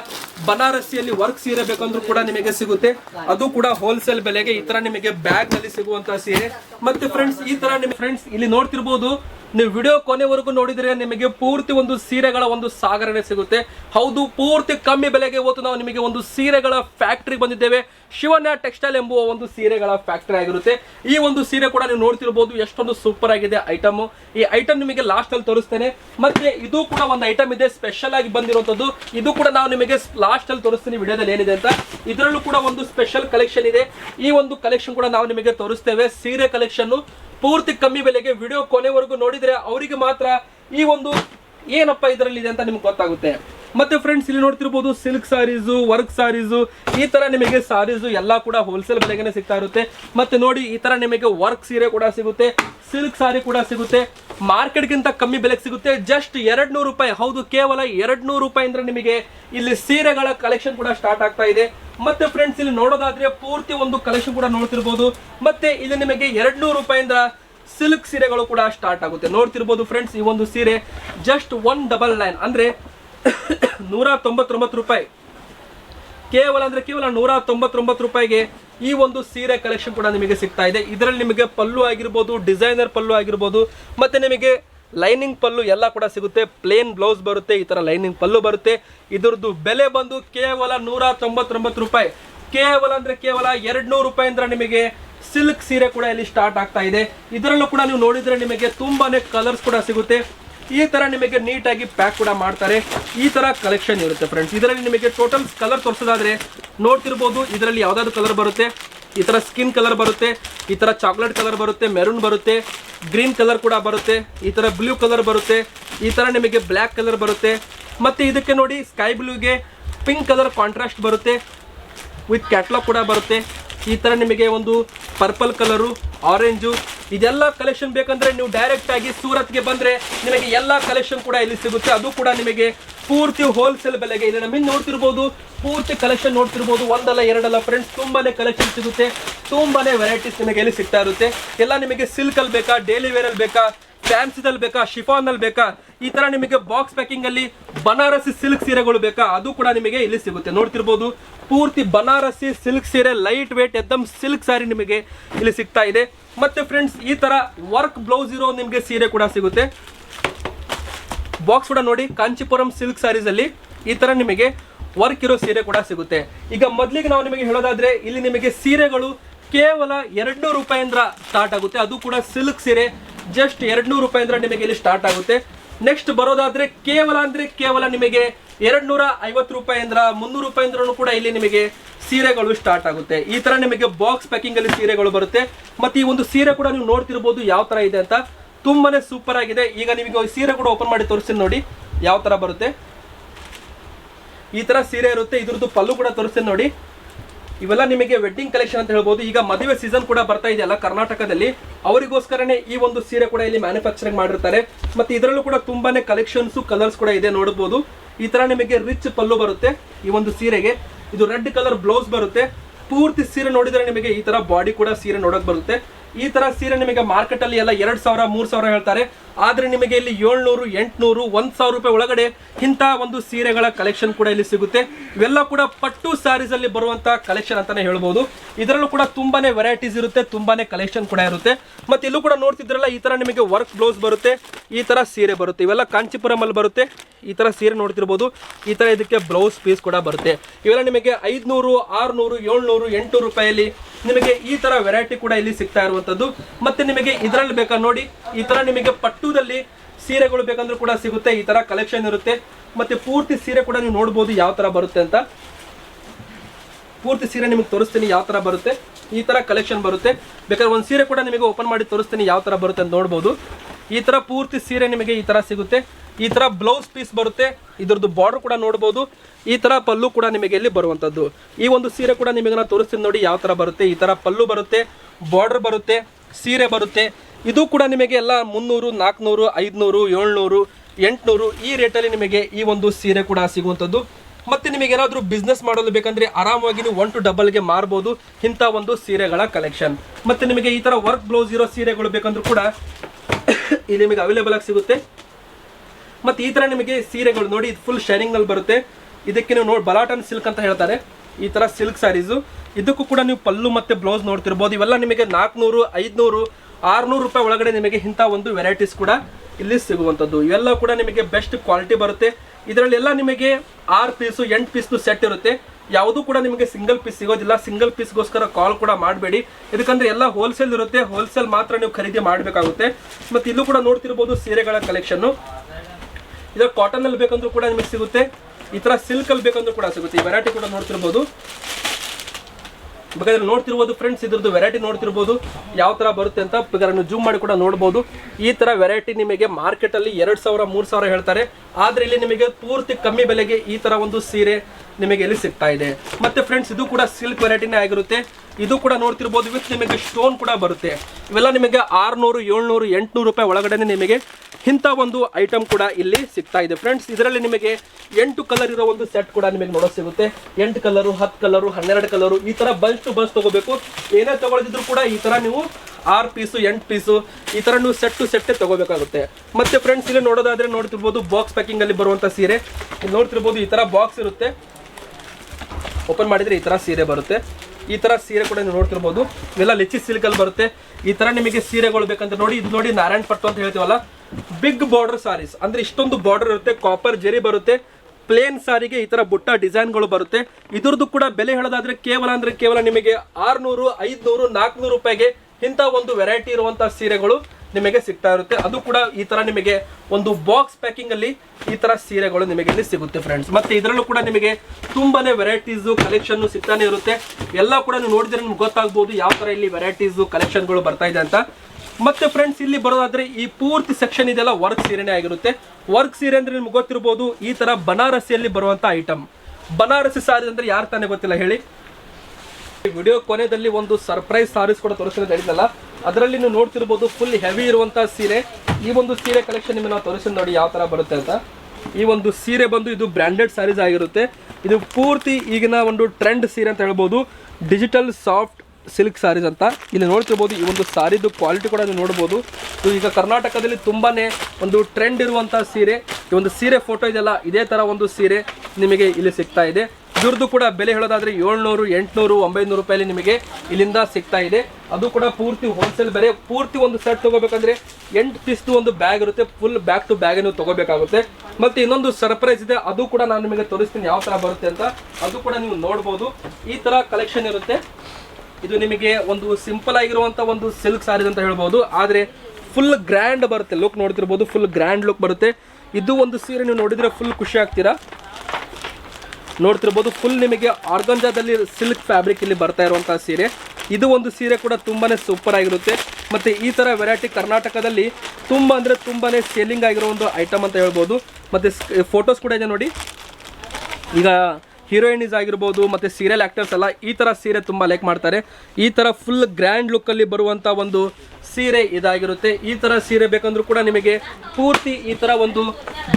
ಬನಾರಸಿಯಲ್ಲಿ ವರ್ಕ್ ಸೀರೆ ಬೇಕಂದ್ರೂ ಕೂಡ ನಿಮಗೆ ಸಿಗುತ್ತೆ. ಅದು ಕೂಡ ಹೋಲ್ಸೇಲ್ ಬೆಲೆಗೆ ಈ ತರ ನಿಮಗೆ ಬ್ಯಾಗ್ನಲ್ಲಿ ಸಿಗುವಂತಹ ಸೀರೆ. ಮತ್ತೆ ಫ್ರೆಂಡ್ಸ್ ಈ ತರ ನಿಮಗೆ ಫ್ರೆಂಡ್ಸ್ ಇಲ್ಲಿ ನೋಡ್ತಿರ್ಬೋದು. ನೀವು ವಿಡಿಯೋ ಕೊನೆವರೆಗೂ ನೋಡಿದ್ರೆ ನಿಮಗೆ ಪೂರ್ತಿ ಒಂದು ಸೀರೆಗಳ ಒಂದು ಸಾಗರಣೆ ಸಿಗುತ್ತೆ. ಹೌದು, ಪೂರ್ತಿ ಕಮ್ಮಿ ಬೆಲೆಗೆ ಇವತ್ತು ನಾವು ನಿಮಗೆ ಒಂದು ಸೀರೆಗಳ ಫ್ಯಾಕ್ಟ್ರಿ ಬಂದಿದ್ದೇವೆ. ಶಿವಣ್ಣ ಟೆಕ್ಸ್ಟೈಲ್ ಎಂಬುವ ಒಂದು ಸೀರೆಗಳ ಫ್ಯಾಕ್ಟರಿ ಆಗಿರುತ್ತೆ. ಈ ಒಂದು ಸೀರೆ ಕೂಡ ನೀವು ನೋಡ್ತಿರ್ಬೋದು, ಎಷ್ಟೊಂದು ಸೂಪರ್ ಆಗಿದೆ ಐಟಮ್. ಈ ಐಟಮ್ ನಿಮಗೆ ಲಾಸ್ಟ್ ಅಲ್ಲಿ ತೋರಿಸ್ತೇನೆ. ಮತ್ತೆ ಇದು ಕೂಡ ಒಂದು ಐಟಮ್ ಇದೆ ಸ್ಪೆಷಲ್ ಆಗಿ ಬಂದಿರುವಂತದ್ದು ಇದು ಕೂಡ ನಾವು ನಿಮಗೆ ಲಾಸ್ಟ್ ಅಲ್ಲಿ ತೋರಿಸ್ತೀನಿ ವಿಡಿಯೋದಲ್ಲಿ ಏನಿದೆ ಅಂತ. ಇದರಲ್ಲೂ ಕೂಡ ಒಂದು ಸ್ಪೆಷಲ್ ಕಲೆಕ್ಷನ್ ಇದೆ. ಈ ಒಂದು ಕಲೆಕ್ಷನ್ ಕೂಡ ನಾವು ನಿಮಗೆ ತೋರಿಸ್ತೇವೆ, ಸೀರೆ ಕಲೆಕ್ಷನ್ ಪೂರ್ತಿ ಕಮ್ಮಿ ಬೆಲೆಗೆ ವಿಡಿಯೋ ಕೊನೆವರೆಗೂ ನೋಡಿದ್ರೆ ಅವರಿಗೆ ಮಾತ್ರ ಈ ಒಂದು ಏನಪ್ಪ ಇದರಲ್ಲಿ ಇದೆ ಅಂತ ನಿಮ್ಗೆ ಗೊತ್ತಾಗುತ್ತೆ. ಮತ್ತೆ ಫ್ರೆಂಡ್ಸ್ ಇಲ್ಲಿ ನೋಡ್ತಿರ್ಬೋದು ಸಿಲ್ಕ್ ಸಾರೀಸು ವರ್ಕ್ ಸಾರೀಸು ಈ ತರ ನಿಮಗೆ ಸಾರೀಸು ಎಲ್ಲ ಕೂಡ ಹೋಲ್ಸೇಲ್ ಬೆಲೆಗೆ ಸಿಗ್ತಾ ಇರುತ್ತೆ. ಮತ್ತೆ ನೋಡಿ, ಈ ತರ ನಿಮಗೆ ವರ್ಕ್ ಸೀರೆ ಕೂಡ ಸಿಗುತ್ತೆ ಸಿಲ್ಕ್ ಸಾರಿ ಕೂಡ ಸಿಗುತ್ತೆ. ಮಾರ್ಕೆಟ್ಗಿಂತ ಕಮ್ಮಿ ಬೆಲೆಗೆ ಸಿಗುತ್ತೆ. ಜಸ್ಟ್ ಎರಡ್ ರೂಪಾಯಿ, ಹೌದು, ಕೇವಲ ಎರಡ್ ರೂಪಾಯಿ ಅಂದ್ರೆ ನಿಮಗೆ ಇಲ್ಲಿ ಸೀರೆಗಳ ಕಲೆಕ್ಷನ್ ಕೂಡ ಸ್ಟಾರ್ಟ್ ಆಗ್ತಾ ಇದೆ. ಮತ್ತೆ ಫ್ರೆಂಡ್ಸ್ ಇಲ್ಲಿ ನೋಡೋದಾದ್ರೆ ಪೂರ್ತಿ ಒಂದು ಕಲೆಕ್ಷನ್ ಕೂಡ ನೋಡ್ತಿರ್ಬೋದು. ಮತ್ತೆ ಇಲ್ಲಿ ನಿಮಗೆ ಎರಡ್ ನೂರು ರೂಪಾಯಿಂದ ಸಿಲ್ಕ್ ಸೀರೆಗಳು ಕೂಡ ಸ್ಟಾರ್ಟ್ ಆಗುತ್ತೆ. ನೋಡ್ತಿರ್ಬೋದು ಫ್ರೆಂಡ್ಸ್ ಈ ಒಂದು ಸೀರೆ ಜಸ್ಟ್ ಒನ್ ಡಬಲ್ ನೈನ್ ಅಂದ್ರೆ ನೂರ ತೊಂಬತ್ತೊಂಬತ್ತು ರೂಪಾಯಿ. ಕೇವಲ ಅಂದ್ರೆ ಕೇವಲ ನೂರ ತೊಂಬತ್ತೊಂಬತ್ತು ರೂಪಾಯಿಗೆ ಈ ಒಂದು ಸೀರೆ ಕಲೆಕ್ಷನ್ ಕೂಡ ನಿಮಗೆ ಸಿಗ್ತಾ ಇದೆ. ಇದರಲ್ಲಿ ನಿಮಗೆ ಪಲ್ಲು ಆಗಿರ್ಬೋದು ಡಿಸೈನರ್ ಪಲ್ಲು ಆಗಿರ್ಬೋದು, ಮತ್ತೆ ನಿಮಗೆ ಲೈನಿಂಗ್ ಪಲ್ಲು ಎಲ್ಲ ಕೂಡ ಸಿಗುತ್ತೆ. ಪ್ಲೇನ್ ಬ್ಲೌಸ್ ಬರುತ್ತೆ, ಈ ತರ ಲೈನಿಂಗ್ ಪಲ್ಲು ಬರುತ್ತೆ. ಇದರದ್ದು ಬೆಲೆ ಬಂದು ಕೇವಲ ನೂರ ತೊಂಬತ್ತೊಂಬತ್ತು ರೂಪಾಯಿ. ಕೇವಲ ಅಂದ್ರೆ ಕೇವಲ ಎರಡು ನೂರು ರೂಪಾಯಿಂದ ನಿಮಗೆ ಸಿಲ್ಕ್ ಸೀರೆ ಕೂಡ ಇಲ್ಲಿ ಸ್ಟಾರ್ಟ್ ಆಗ್ತಾ ಇದೆ. ಇದರಲ್ಲೂ ಕೂಡ ನೀವು ನೋಡಿದ್ರೆ ನಿಮಗೆ ತುಂಬಾನೇ ಕಲರ್ಸ್ ಕೂಡ ಸಿಗುತ್ತೆ. ಈ ತರ ನಿಮಗೆ ನೀಟಾಗಿ ಪ್ಯಾಕ್ ಕೂಡ ಮಾಡ್ತಾರೆ. ಈ ತರ ಕಲೆಕ್ಷನ್ ಇರುತ್ತೆ ಫ್ರೆಂಡ್ಸ್ ಇದರಲ್ಲಿ ನಿಮಗೆ ಟೋಟಲ್ ಕಲರ್ ತೋರಿಸೋದಾದ್ರೆ ನೋಡ್ತಿರ್ಬೋದು, ಇದರಲ್ಲಿ ಯಾವ್ದಾದ್ರು ಕಲರ್ ಬರುತ್ತೆ. ಈ ತರ ಸ್ಕಿನ್ ಕಲರ್ ಬರುತ್ತೆ, ಈ ತರ ಚಾಕ್ಲೇಟ್ ಕಲರ್ ಬರುತ್ತೆ ಮೆರೂನ್ ಬರುತ್ತೆ ಗ್ರೀನ್ ಕಲರ್ ಕೂಡ ಬರುತ್ತೆ, ಈ ತರ ಬ್ಲೂ ಕಲರ್ ಬರುತ್ತೆ, ಈ ತರ ನಿಮಗೆ ಬ್ಲ್ಯಾಕ್ ಕಲರ್ ಬರುತ್ತೆ. ಮತ್ತೆ ಇದಕ್ಕೆ ನೋಡಿ ಸ್ಕೈ ಬ್ಲೂಗೆ ಪಿಂಕ್ ಕಲರ್ ಕಾಂಟ್ರಾಸ್ಟ್ ಬರುತ್ತೆ ವಿತ್ ಕ್ಯಾಟ್ಲಾಗ್ ಕೂಡ ಬರುತ್ತೆ. ಈ ಥರ ನಿಮಗೆ ಒಂದು ಪರ್ಪಲ್ ಕಲರು ಆರೆಂಜು ಇದೆಲ್ಲ ಕಲೆಕ್ಷನ್ ಬೇಕಂದ್ರೆ ನೀವು ಡೈರೆಕ್ಟ್ ಆಗಿ ಸೂರತ್ಗೆ ಬಂದ್ರೆ ನಿಮಗೆ ಎಲ್ಲ ಕಲೆಕ್ಷನ್ ಕೂಡ ಇಲ್ಲಿ ಸಿಗುತ್ತೆ. ಅದು ಕೂಡ ನಿಮಗೆ ಪೂರ್ತಿ ಹೋಲ್ಸೇಲ್ ಬೆಲೆಗೆ. ಇಲ್ಲಿ ನಮಗೆ ನೋಡ್ತಿರ್ಬೋದು, ಪೂರ್ತಿ ಕಲೆಕ್ಷನ್ ನೋಡ್ತಿರ್ಬೋದು, ಒಂದಲ್ಲ ಎರಡಲ್ಲ ಫ್ರೆಂಡ್ಸ್ ತುಂಬಾನೇ ಕಲೆಕ್ಷನ್ ಸಿಗುತ್ತೆ. ತುಂಬಾನೇ ವೆರೈಟೀಸ್ ನಿಮಗೆ ಇಲ್ಲಿ ಸಿಗ್ತಾ ಇರುತ್ತೆ. ಎಲ್ಲ ನಿಮಗೆ ಸಿಲ್ಕಲ್ಲಿ ಬೇಕಾ ಡೈಲಿ ವೇರಲ್ಲಿ ಬೇಕಾ? ಫ್ಯಾನ್ಸಿದಲ್ಲಿ ಬೇಕಾ, ಶಿಫಾನ್ನಲ್ಲಿ ಬೇಕಾ? ಈ ತರ ನಿಮಗೆ ಬಾಕ್ಸ್ ಪ್ಯಾಕಿಂಗ್ ಅಲ್ಲಿ ಬನಾರಸಿ ಸಿಲ್ಕ್ ಸೀರೆಗಳು ಬೇಕಾ? ಅದು ಕೂಡ ನಿಮಗೆ ಇಲ್ಲಿ ಸಿಗುತ್ತೆ. ನೋಡ್ತಿರ್ಬೋದು, ಪೂರ್ತಿ ಬನಾರಸಿ ಸಿಲ್ಕ್ ಸೀರೆ, ಲೈಟ್ ವೇಟ್ ಎದ್ದಮ್ ಸಿಲ್ಕ್ ಸಾರಿ ನಿಮಗೆ ಇಲ್ಲಿ ಸಿಗ್ತಾ ಇದೆ. ಮತ್ತೆ ಫ್ರೆಂಡ್ಸ್ ಈ ತರ ವರ್ಕ್ ಬ್ಲೌಸ್ ಇರೋ ನಿಮಗೆ ಸೀರೆ ಕೂಡ ಸಿಗುತ್ತೆ. ಬಾಕ್ಸ್ ಕೂಡ ನೋಡಿ, ಕಾಂಚಿಪುರಂ ಸಿಲ್ಕ್ ಸ್ಯಾರೀಸ್ ಅಲ್ಲಿ ಈ ತರ ನಿಮಗೆ ವರ್ಕ್ ಇರೋ ಸೀರೆ ಕೂಡ ಸಿಗುತ್ತೆ. ಈಗ ಮೊದಲಿಗೆ ನಾವು ನಿಮಗೆ ಹೇಳೋದಾದ್ರೆ, ಇಲ್ಲಿ ನಿಮಗೆ ಸೀರೆಗಳು ಕೇವಲ ಎರಡ್ ರೂಪಾಯಿಂದ ಸ್ಟಾರ್ಟ್ ಆಗುತ್ತೆ. ಅದು ಕೂಡ ಸಿಲ್ಕ್ ಸೀರೆ. ಜಸ್ಟ್ ಎರಡು ನೂರು ರೂಪಾಯಿ ಅಂದ್ರೆ ನಿಮಗೆ ಇಲ್ಲಿ ಸ್ಟಾರ್ಟ್ ಆಗುತ್ತೆ. ನೆಕ್ಸ್ಟ್ ಬರೋದಾದ್ರೆ ಕೇವಲ ಅಂದ್ರೆ ಕೇವಲ ನಿಮಗೆ ಎರಡು ನೂರ ಐವತ್ತು ರೂಪಾಯಿ ಅಂದ್ರೆ ಮುನ್ನೂರು ರೂಪಾಯಿ ಅಂದ್ರೂ ಕೂಡ ಇಲ್ಲಿ ನಿಮಗೆ ಸೀರೆಗಳು ಸ್ಟಾರ್ಟ್ ಆಗುತ್ತೆ. ಈ ತರ ನಿಮಗೆ ಬಾಕ್ಸ್ ಪ್ಯಾಕಿಂಗ್ ಅಲ್ಲಿ ಸೀರೆಗಳು ಬರುತ್ತೆ. ಮತ್ತೆ ಈ ಒಂದು ಸೀರೆ ಕೂಡ ನೀವು ನೋಡ್ತಿರ್ಬೋದು ಯಾವ ತರ ಇದೆ ಅಂತ. ತುಂಬಾನೇ ಸೂಪರ್ ಆಗಿದೆ. ಈಗ ನಿಮಗೆ ಸೀರೆ ಕೂಡ ಓಪನ್ ಮಾಡಿ ತೋರಿಸ್ತೀನಿ ನೋಡಿ ಯಾವ ತರ ಬರುತ್ತೆ. ಈ ತರ ಸೀರೆ ಇರುತ್ತೆ. ಇದ್ರದ್ದು ಪಲ್ಲು ಕೂಡ ತೋರಿಸ್ತೀನಿ ನೋಡಿ. ಇವೆಲ್ಲ ನಿಮಗೆ ವೆಡ್ಡಿಂಗ್ ಕಲೆಕ್ಷನ್ ಅಂತ ಹೇಳ್ಬೋದು. ಈಗ ಮದುವೆ ಸೀಸನ್ ಕೂಡ ಬರ್ತಾ ಇದೆಯಲ್ಲ ಕರ್ನಾಟಕದಲ್ಲಿ. ಅವರಿಗೋಸ್ಕರನೇ ಈ ಒಂದು ಸೀರೆ ಕೂಡ ಇಲ್ಲಿ ಮ್ಯಾನುಫ್ಯಾಕ್ಚರಿಂಗ್ ಮಾಡಿರ್ತಾರೆ. ಮತ್ತೆ ಇದರಲ್ಲೂ ಕೂಡ ತುಂಬಾನೇ ಕಲೆಕ್ಷನ್ಸ್ ಕಲರ್ಸ್ ಕೂಡ ಇದೆ ನೋಡಬಹುದು ಈ ತರ ನಿಮಗೆ ರಿಚ್ ಪಲ್ಲು ಬರುತ್ತೆ ಈ ಒಂದು ಸೀರೆಗೆ. ಇದು ರೆಡ್ ಕಲರ್ ಬ್ಲೌಸ್ ಬರುತ್ತೆ. ಪೂರ್ತಿ ಸೀರೆ ನೋಡಿದ್ರೆ ನಿಮಗೆ ಈ ತರ ಬಾಡಿ ಕೂಡ ಸೀರೆ ನೋಡಕ್ ಬರುತ್ತೆ. ಈ ತರ ಸೀರೆ ನಿಮಗೆ ಮಾರ್ಕೆಟ್ ಅಲ್ಲಿ ಎಲ್ಲ ಎರಡ್ ಸಾವಿರ, ಮೂರ್ ಸಾವಿರ ಹೇಳ್ತಾರೆ. ಆದ್ರೆ ನಿಮಗೆ ಇಲ್ಲಿ ಏಳ್ನೂರು, ಎಂಟ್ನೂರು, ಒಂದ್ ಸಾವಿರ ರೂಪಾಯಿ ಒಳಗಡೆ ಇಂತಹ ಒಂದು ಸೀರೆಗಳ ಕಲೆಕ್ಷನ್ ಕೂಡ ಇಲ್ಲಿ ಸಿಗುತ್ತೆ. ಇವೆಲ್ಲ ಕೂಡ ಪಟ್ಟು ಸ್ಯಾರೀಸ್ ಅಲ್ಲಿ ಬರುವಂತ ಕಲೆಕ್ಷನ್ ಅಂತಾನೆ ಹೇಳ್ಬೋದು. ಇದರಲ್ಲೂ ಕೂಡ ತುಂಬಾನೇ ವೆರೈಟೀಸ್ ಇರುತ್ತೆ, ತುಂಬಾನೇ ಕಲೆಕ್ಷನ್ ಕೂಡ ಇರುತ್ತೆ. ಮತ್ತೆ ಇಲ್ಲೂ ಕೂಡ ನೋಡ್ತಿದ್ರಲ್ಲ, ಈ ತರ ನಿಮಗೆ ವರ್ಕ್ ಬ್ಲೌಸ್ ಬರುತ್ತೆ, ಈ ತರ ಸೀರೆ ಬರುತ್ತೆ. ಇವೆಲ್ಲ ಕಾಂಚಿಪುರಂ ಅಲ್ಲಿ ಬರುತ್ತೆ, ಈ ತರ ಸೀರೆ ನೋಡ್ತಿರ್ಬೋದು. ಈ ತರ ಇದಕ್ಕೆ ಬ್ಲೌಸ್ ಪೀಸ್ ಕೂಡ ಬರುತ್ತೆ. ಇವೆಲ್ಲ ನಿಮಗೆ ಐದ್ನೂರು, ಆರ್ನೂರು, ಏಳ್ನೂರು, ಎಂಟುನೂರು ರೂಪಾಯಲ್ಲಿ ನಿಮಗೆ ಈ ತರ ವೆರೈಟಿ ಕೂಡ ಇಲ್ಲಿ ಸಿಗ್ತಾ ಇರುವಂತದ್ದು. ಮತ್ತೆ ನಿಮಗೆ ಇದರಲ್ಲಿ ಬೇಕಾ ನೋಡಿ, ಈ ತರ ನಿಮಗೆ ಪಟ್ಟುದಲ್ಲಿ ಸೀರೆಗಳು ಬೇಕಂದ್ರೂ ಕೂಡ ಸಿಗುತ್ತೆ, ಈ ತರ ಕಲೆಕ್ಷನ್ ಇರುತ್ತೆ. ಮತ್ತೆ ಪೂರ್ತಿ ಸೀರೆ ಕೂಡ ನೀವು ನೋಡ್ಬೋದು ಯಾವ ತರ ಬರುತ್ತೆ ಅಂತ. ಪೂರ್ತಿ ಸೀರೆ ನಿಮಗೆ ತೋರಿಸ್ತೀನಿ ಯಾವ ತರ ಬರುತ್ತೆ, ಈ ತರ ಕಲೆಕ್ಷನ್ ಬರುತ್ತೆ. ಬೇಕಾದ್ರೆ ಒಂದು ಸೀರೆ ಕೂಡ ನಿಮಗೆ ಓಪನ್ ಮಾಡಿ ತೋರಿಸ್ತೀನಿ ಯಾವ ತರ ಬರುತ್ತೆ ಅಂತ ನೋಡ್ಬೋದು. ಈ ತರ ಪೂರ್ತಿ ಸೀರೆ ನಿಮಗೆ ಈ ತರ ಸಿಗುತ್ತೆ. ಈ ತರ ಬ್ಲೌಸ್ ಪೀಸ್ ಬರುತ್ತೆ. ಇದ್ರದ್ದು ಬಾರ್ಡರ್ ಕೂಡ ನೋಡ್ಬೋದು. ಈ ತರ ಪಲ್ಲು ಕೂಡ ನಿಮಗೆ ಇಲ್ಲಿ ಬರುವಂತದ್ದು. ಈ ಒಂದು ಸೀರೆ ಕೂಡ ನಿಮಗೆ ನಾನು ತೋರಿಸ್ತೀನಿ ನೋಡಿ ಯಾವ ತರ ಬರುತ್ತೆ. ಈ ತರ ಪಲ್ಲು ಬರುತ್ತೆ ಬಾರ್ಡರ್ ಬರುತ್ತೆ, ಸೀರೆ ಬರುತ್ತೆ. ಇದು ಕೂಡ ನಿಮಗೆ ಎಲ್ಲ ಮುನ್ನೂರು ನಾಲ್ಕುನೂರು ಐದುನೂರು, ಏಳ್ನೂರು, ಎಂಟುನೂರು ಈ ರೇಟಲ್ಲಿ ನಿಮಗೆ ಈ ಒಂದು ಸೀರೆ ಕೂಡ ಸಿಗುವಂಥದ್ದು ಮತ್ತೆ ನಿಮಗೆ ಏನಾದರೂ ಬಿಸ್ನೆಸ್ ಮಾಡಲು ಬೇಕಂದ್ರೆ ಆರಾಮಾಗಿ ನೀವು ಒನ್ ಟು ಡಬಲ್ಗೆ ಮಾರ್ಬೋದು ಇಂಥ ಒಂದು ಸೀರೆಗಳ ಕಲೆಕ್ಷನ್ ಮತ್ತೆ ನಿಮಗೆ ಈ ತರ ವರ್ಕ್ ಬ್ಲೌಸ್ ಇರೋ ಸೀರೆಗಳು ಬೇಕಂದ್ರೂ ಕೂಡ ಇಲ್ಲಿ ನಿಮಗೆ ಅವೈಲೇಬಲ್ ಆಗಿ ಸಿಗುತ್ತೆ. ಮತ್ತೆ ಈ ತರ ನಿಮಗೆ ಸೀರೆಗಳು ನೋಡಿ, ಇದು ಫುಲ್ ಶೈನಿಂಗ್ನಲ್ಲಿ ಬರುತ್ತೆ. ಇದಕ್ಕೆ ನೀವು ನೋಡಿ ಬಲಾಟನ್ ಸಿಲ್ಕ್ ಅಂತ ಹೇಳ್ತಾರೆ. ಈ ತರ ಸಿಲ್ಕ್ ಸ್ಯಾರೀಸು ಇದಕ್ಕೂ ಕೂಡ ನೀವು ಪಲ್ಲು ಮತ್ತೆ ಬ್ಲೌಸ್ ನೋಡ್ತಿರ್ಬೋದು. ಇವೆಲ್ಲ ನಿಮಗೆ ನಾಲ್ಕುನೂರು ಐದುನೂರು, ಆರ್ನೂರು ರೂಪಾಯಿ ಒಳಗಡೆ ನಿಮಗೆ ಇಂಥ ಒಂದು ವೆರೈಟೀಸ್ ಕೂಡ ಇಲ್ಲಿ ಸಿಗುವಂಥದ್ದು. ಇವೆಲ್ಲ ಕೂಡ ನಿಮಗೆ ಬೆಸ್ಟ್ ಕ್ವಾಲಿಟಿ ಬರುತ್ತೆ. ಇದರಲ್ಲೆಲ್ಲ ನಿಮಗೆ ಆರು ಪೀಸು ಎಂಟು ಪೀಸ್ದು ಸೆಟ್ ಇರುತ್ತೆ. ಯಾವುದೂ ಕೂಡ ನಿಮಗೆ ಸಿಂಗಲ್ ಪೀಸ್ ಸಿಗೋದಿಲ್ಲ. ಸಿಂಗಲ್ ಪೀಸ್ಗೋಸ್ಕರ ಕಾಲ್ ಕೂಡ ಮಾಡಬೇಡಿ. ಇದಕ್ಕಂದ್ರೆ ಎಲ್ಲ ಹೋಲ್ಸೇಲ್ ಇರುತ್ತೆ. ಹೋಲ್ಸೇಲ್ ಮಾತ್ರ ನೀವು ಖರೀದಿ ಮಾಡಬೇಕಾಗುತ್ತೆ. ಮತ್ತು ಇಲ್ಲೂ ಕೂಡ ನೋಡ್ತಿರ್ಬೋದು ಸೀರೆಗಳ ಕಲೆಕ್ಷನ್ನು ಇದು ಕಾಟನ್ ಅಲ್ಲಿ ಬೇಕಂದ್ರೂ ಕೂಡ ನಿಮಗೆ ಸಿಗುತ್ತೆ. ಈ ತರ ಸಿಲ್ಕ್ ಅಲ್ಲಿ ಬೇಕಂದ್ರೂ ಕೂಡ ಸಿಗುತ್ತೆ. ಈ ವೆರೈಟಿ ಕೂಡ ನೋಡ್ತಿರ್ಬೋದು. ಬೇಕಾದ್ರೆ ನೋಡ್ತಿರ್ಬೋದು ಫ್ರೆಂಡ್ಸ್ ಇದ್ರದ್ದು ವೆರೈಟಿ ನೋಡ್ತಿರ್ಬೋದು. ಯಾವ ತರ ಬರುತ್ತೆ ಅಂತ ಬೇಕಾದ್ರೆ ನೀವು ಜೂಮ್ ಮಾಡಿ ಕೂಡ ನೋಡಬಹುದು ಈ ತರ ವೆರೈಟಿ ನಿಮಗೆ ಮಾರ್ಕೆಟ್ ಅಲ್ಲಿ ಎರಡ್ ಸಾವಿರ, ಮೂರ್ ಸಾವಿರ ಹೇಳ್ತಾರೆ. ಆದ್ರೆ ಇಲ್ಲಿ ನಿಮಗೆ ಪೂರ್ತಿ ಕಮ್ಮಿ ಬೆಲೆಗೆ ಈ ತರ ಒಂದು ಸೀರೆ ನಿಮಗೆ ಇಲ್ಲಿ ಸಿಗ್ತಾ ಇದೆ. ಮತ್ತೆ ಫ್ರೆಂಡ್ಸ್ ಇದು ಕೂಡ ಸಿಲ್ಕ್ ವೆರೈಟಿನೇ ಆಗಿರುತ್ತೆ. ಇದು ಕೂಡ ನೋಡ್ತಿರ್ಬೋದು. ವಿತ್ ನಿಮಗೆ ಸ್ಟೋನ್ ಕೂಡ ಬರುತ್ತೆ. ಇವೆಲ್ಲ ನಿಮಗೆ ಆರುನೂರು, ಏಳ್ನೂರು, ಎಂಟ್ನೂರು ರೂಪಾಯಿ ಒಳಗಡೆ ನಿಮಗೆ ಇಂಥ ಒಂದು ಐಟಮ್ ಕೂಡ ಇಲ್ಲಿ ಸಿಗ್ತಾ ಇದೆ. ಫ್ರೆಂಡ್ಸ್ ಇದರಲ್ಲಿ ನಿಮಗೆ ಎಂಟು ಕಲರ್ ಇರೋ ಒಂದು ಸೆಟ್ ಕೂಡ ನಿಮಗೆ ನೋಡೋ ಸಿಗುತ್ತೆ. ಎಂಟು ಕಲರು ಹತ್ತು ಕಲರು ಹನ್ನೆರಡು ಕಲರು ಈ ಥರ ಬಂಚ್ ಟು ಬಂಚ್ ತಗೋಬೇಕು. ಏನೇ ತಗೊಳ್ದಿದ್ರು ಕೂಡ ಈ ಥರ ನೀವು ಆರು ಪೀಸು ಎಂಟು ಪೀಸು ಈ ಥರ ನೀವು ಸೆಟ್ ಟು ಸೆಟ್ ತಗೋಬೇಕಾಗುತ್ತೆ. ಮತ್ತೆ ಫ್ರೆಂಡ್ಸ್ ಇಲ್ಲಿ ನೋಡೋದಾದರೆ ನೋಡ್ತಿರ್ಬೋದು ಬಾಕ್ಸ್ ಪ್ಯಾಕಿಂಗಲ್ಲಿ ಬರುವಂಥ ಸೀರೆ. ನೋಡ್ತಿರ್ಬೋದು ಈ ಥರ ಬಾಕ್ಸ್ ಇರುತ್ತೆ. ಓಪನ್ ಮಾಡಿದರೆ ಈ ಥರ ಸೀರೆ ಬರುತ್ತೆ. ಈ ತರ ಸೀರೆ ಕೂಡ ನೀವು ನೋಡ್ತಿರ್ಬೋದು. ಇವೆಲ್ಲ ಲಿಚಿ ಸಿಲ್ಕ್ ಅಲ್ಲಿ ಬರುತ್ತೆ. ಈ ತರ ನಿಮಗೆ ಸೀರೆಗಳು ಬೇಕಂತ ನೋಡಿ, ಇದು ನೋಡಿ ನಾರಾಯಣ್ ಪಟ್ಟು ಅಂತ ಹೇಳ್ತೀವಲ್ಲ. ಬಿಗ್ ಬಾರ್ಡರ್ ಸಾರೀಸ್ ಅಂದ್ರೆ ಇಷ್ಟೊಂದು ಬಾರ್ಡರ್ ಇರುತ್ತೆ ಕಾಪರ್ ಜೆರಿ ಬರುತ್ತೆ ಪ್ಲೇನ್ ಸಾರಿಗೆ ಈ ತರ ಬುಟ್ಟ ಡಿಸೈನ್ಗಳು ಬರುತ್ತೆ. ಇದ್ರದ್ದು ಕೂಡ ಬೆಲೆ ಹೇಳೋದಾದ್ರೆ ಕೇವಲ ಅಂದ್ರೆ ಕೇವಲ ನಿಮಗೆ ಆರ್ನೂರು, ಐದ್ನೂರು ನಾಲ್ಕುನೂರು ರೂಪಾಯಿಗೆ ಇಂಥ ಒಂದು ವೆರೈಟಿ ಇರುವಂತಹ ಸೀರೆಗಳು. ನಿಮಗೆ ಸಿಗ್ತಾ ಇರುತ್ತೆ. ಅದು ಕೂಡ ಈ ತರ ನಿಮಗೆ ಒಂದು ಬಾಕ್ಸ್ ಪ್ಯಾಕಿಂಗ್ ಅಲ್ಲಿ ಈ ತರ ಸೀರೆಗಳು ನಿಮಗೆ ಇಲ್ಲಿ ಸಿಗುತ್ತೆ ಫ್ರೆಂಡ್ಸ್ ಮತ್ತೆ ಇದರಲ್ಲೂ ಕೂಡ ನಿಮಗೆ ತುಂಬಾನೇ ವೆರೈಟೀಸ್ ಕಲೆಕ್ಷನ್ ಸಿಗ್ತಾನೆ ಇರುತ್ತೆ. ಎಲ್ಲ ಕೂಡ ನೀವು ನೋಡಿದ್ರೆ ನಿಮ್ಗೆ ಗೊತ್ತಾಗ್ಬೋದು ಯಾವ ತರ ಇಲ್ಲಿ ವೆರೈಟೀಸ್ ಕಲೆಕ್ಷನ್ಗಳು ಬರ್ತಾ ಇದೆ ಅಂತ. ಮತ್ತೆ ಫ್ರೆಂಡ್ಸ್ ಇಲ್ಲಿ ಬರೋದಾದ್ರೆ ಈ ಪೂರ್ತಿ ಸೆಕ್ಷನ್ ಇದೆಲ್ಲ ವರ್ಕ್ ಸೀರೆನೇ ಆಗಿರುತ್ತೆ. ವರ್ಕ್ ಸೀರೆ ಅಂದ್ರೆ ನಿಮ್ಗೆ ಗೊತ್ತಿರ್ಬೋದು ಈ ತರ ಬನಾರಸಿಯಲ್ಲಿ ಬರುವಂತ ಐಟಮ್ ಬನಾರಸಿ ಸಾರಿ ಅಂದ್ರೆ ಯಾರು ತಾನೇ ಗೊತ್ತಿಲ್ಲ ಹೇಳಿ. ವಿಡಿಯೋ ಕೊನೆಯಲ್ಲಿ ಒಂದು ಸರ್ಪ್ರೈಸ್ ಸಾರೀಸ್ ಕೂಡ ತೋರಿಸಿದ್ರೆ ಹೇಳಿದ್ನಲ್ಲ. ಅದರಲ್ಲಿ ನೀವು ನೋಡ್ತಿರ್ಬೋದು ಫುಲ್ ಹೆವಿ ಇರುವಂತಹ ಸೀರೆ. ಈ ಒಂದು ಸೀರೆ ಕಲೆಕ್ಷನ್ ನಿಮಗೆ ನಾವು ತೋರಿಸಿ ನೋಡಿ ಯಾವ ತರ ಬರುತ್ತೆ ಅಂತ. ಈ ಒಂದು ಸೀರೆ ಬಂದು ಇದು ಬ್ರ್ಯಾಂಡೆಡ್ ಸಾರೀಸ್ ಆಗಿರುತ್ತೆ. ಇದು ಪೂರ್ತಿ ಈಗಿನ ಒಂದು ಟ್ರೆಂಡ್ ಸೀರೆ ಅಂತ ಹೇಳ್ಬೋದು. ಡಿಜಿಟಲ್ ಸಾಫ್ಟ್ ಸಿಲ್ಕ್ ಸಾರೀಸ್ ಅಂತ. ಇಲ್ಲಿ ನೋಡ್ತಿರ್ಬೋದು ಈ ಒಂದು ಸಾರಿದು ಕ್ವಾಲಿಟಿ ಕೂಡ ನೀವು ನೋಡ್ಬೋದು. ಇದು ಈಗ ಕರ್ನಾಟಕದಲ್ಲಿ ತುಂಬಾನೇ ಒಂದು ಟ್ರೆಂಡ್ ಇರುವಂತಹ ಸೀರೆ. ಈ ಒಂದು ಸೀರೆ ಫೋಟೋ ಇದೆಯಲ್ಲ, ಇದೇ ತರ ಒಂದು ಸೀರೆ ನಿಮಗೆ ಇಲ್ಲಿ ಸಿಗ್ತಾ ಇದೆ. ಇವ್ರದ್ದು ಕೂಡ ಬೆಲೆ ಹೇಳೋದಾದ್ರೆ ಏಳ್ನೂರು, ಎಂಟ್ನೂರು, ಒಂಬೈನೂರು ರೂಪಾಯಲ್ಲಿ ನಿಮಗೆ ಇಲ್ಲಿಂದ ಸಿಗ್ತಾ ಇದೆ. ಅದು ಕೂಡ ಪೂರ್ತಿ ಹೋಲ್ಸೇಲ್ ಬೆಲೆ, ಪೂರ್ತಿ ಒಂದು ಸೆಟ್ ತಗೋಬೇಕಂದ್ರೆ ಎಂಟು ಪೀಸ್ದು ಒಂದು ಬ್ಯಾಗ್ ಇರುತ್ತೆ ಫುಲ್ ಬ್ಯಾಗ್ ಟು ಬ್ಯಾಗ್ ನೀವು ತಗೋಬೇಕಾಗುತ್ತೆ. ಮತ್ತೆ ಇನ್ನೊಂದು ಸರ್ಪ್ರೈಸ್ ಇದೆ, ಅದು ಕೂಡ ನಾನು ನಿಮಗೆ ತೋರಿಸ್ತೀನಿ ಯಾವ ತರ ಬರುತ್ತೆ ಅಂತ. ಅದು ಕೂಡ ನೀವು ನೋಡ್ಬೋದು. ಈ ತರ ಕಲೆಕ್ಷನ್ ಇರುತ್ತೆ. ಇದು ನಿಮಗೆ ಒಂದು ಸಿಂಪಲ್ ಆಗಿರುವಂತ ಒಂದು ಸಿಲ್ಕ್ ಸಾರಿ ಅಂತ ಹೇಳ್ಬೋದು. ಆದರೆ ಫುಲ್ ಗ್ರ್ಯಾಂಡ್ ಬರುತ್ತೆ. ಲುಕ್ ನೋಡ್ತಿರ್ಬೋದು ಫುಲ್ ಗ್ರ್ಯಾಂಡ್ ಲುಕ್ ಬರುತ್ತೆ. ಇದು ಒಂದು ಸೀರೆ ನೀವು ನೋಡಿದ್ರೆ ಫುಲ್ ಖುಷಿ ಆಗ್ತೀರಾ? ನೋಡ್ತಿರ್ಬೋದು ಫುಲ್ ನಿಮಗೆ ಆರ್ಗಂಜಾದಲ್ಲಿ ಸಿಲ್ಕ್ ಫ್ಯಾಬ್ರಿಕ್ ಇಲ್ಲಿ ಬರ್ತಾ ಇರುವಂತಹ ಸೀರೆ. ಇದು ಒಂದು ಸೀರೆ ಕೂಡ ತುಂಬಾನೇ ಸೂಪರ್ ಆಗಿರುತ್ತೆ. ಮತ್ತೆ ಈ ತರ ವೆರೈಟಿ ಕರ್ನಾಟಕದಲ್ಲಿ ತುಂಬ ಅಂದ್ರೆ ತುಂಬಾನೇ ಸೇಲಿಂಗ್ ಆಗಿರೋ ಒಂದು ಐಟಮ್ ಅಂತ ಹೇಳ್ಬೋದು. ಮತ್ತೆ ಫೋಟೋಸ್ ಕೂಡ ಇದೆ ನೋಡಿ. ಈಗ ಹೀರೋಯಿನೀಸ್ ಆಗಿರ್ಬೋದು, ಮತ್ತು ಸೀರಿಯಲ್ ಆ್ಯಕ್ಟರ್ಸ್ ಎಲ್ಲ ಈ ಥರ ಸೀರೆ ತುಂಬ ಲೈಕ್ ಮಾಡ್ತಾರೆ. ಈ ಥರ ಫುಲ್ ಗ್ರ್ಯಾಂಡ್ ಲುಕ್ಕಲ್ಲಿ ಬರುವಂಥ ಒಂದು ಸೀರೆ ಇದಾಗಿರುತ್ತೆ. ಈ ಥರ ಸೀರೆ ಬೇಕಂದ್ರೂ ಕೂಡ ನಿಮಗೆ ಪೂರ್ತಿ ಈ ಥರ ಒಂದು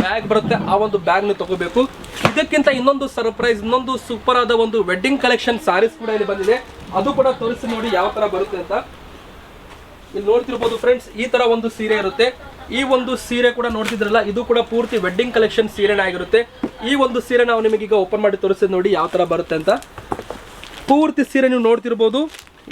ಬ್ಯಾಗ್ ಬರುತ್ತೆ. ಆ ಒಂದು ಬ್ಯಾಗ್ನ ತಗೋಬೇಕು. ಇದಕ್ಕಿಂತ ಇನ್ನೊಂದು ಸರ್ಪ್ರೈಸ್ ಇನ್ನೊಂದು ಸೂಪರ್ ಆದ ಒಂದು ವೆಡ್ಡಿಂಗ್ ಕಲೆಕ್ಷನ್ ಸಾರೀಸ್ ಕೂಡ ಇಲ್ಲಿ ಬಂದಿದೆ. ಅದು ಕೂಡ ತೋರಿಸಿ ನೋಡಿ ಯಾವ ಥರ ಬರುತ್ತೆ ಅಂತ. ಇಲ್ಲಿ ನೋಡ್ತಿರ್ಬೋದು ಫ್ರೆಂಡ್ಸ್ ಈ ಥರ ಒಂದು ಸೀರೆ ಇರುತ್ತೆ. ಈ ಒಂದು ಸೀರೆ ಕೂಡ ನೋಡ್ತಿದ್ರಲ್ಲ, ಇದು ಕೂಡ ಪೂರ್ತಿ ವೆಡ್ಡಿಂಗ್ ಕಲೆಕ್ಷನ್ ಸೀರೆನೇ ಆಗಿರುತ್ತೆ. ಈ ಒಂದು ಸೀರೆ ನಾವು ನಿಮಗೀಗ ಓಪನ್ ಮಾಡಿ ತೋರಿಸಿದ್ ನೋಡಿ ಯಾವ ತರ ಬರುತ್ತೆ ಅಂತ. ಪೂರ್ತಿ ಸೀರೆ ನೀವು ನೋಡ್ತಿರ್ಬೋದು.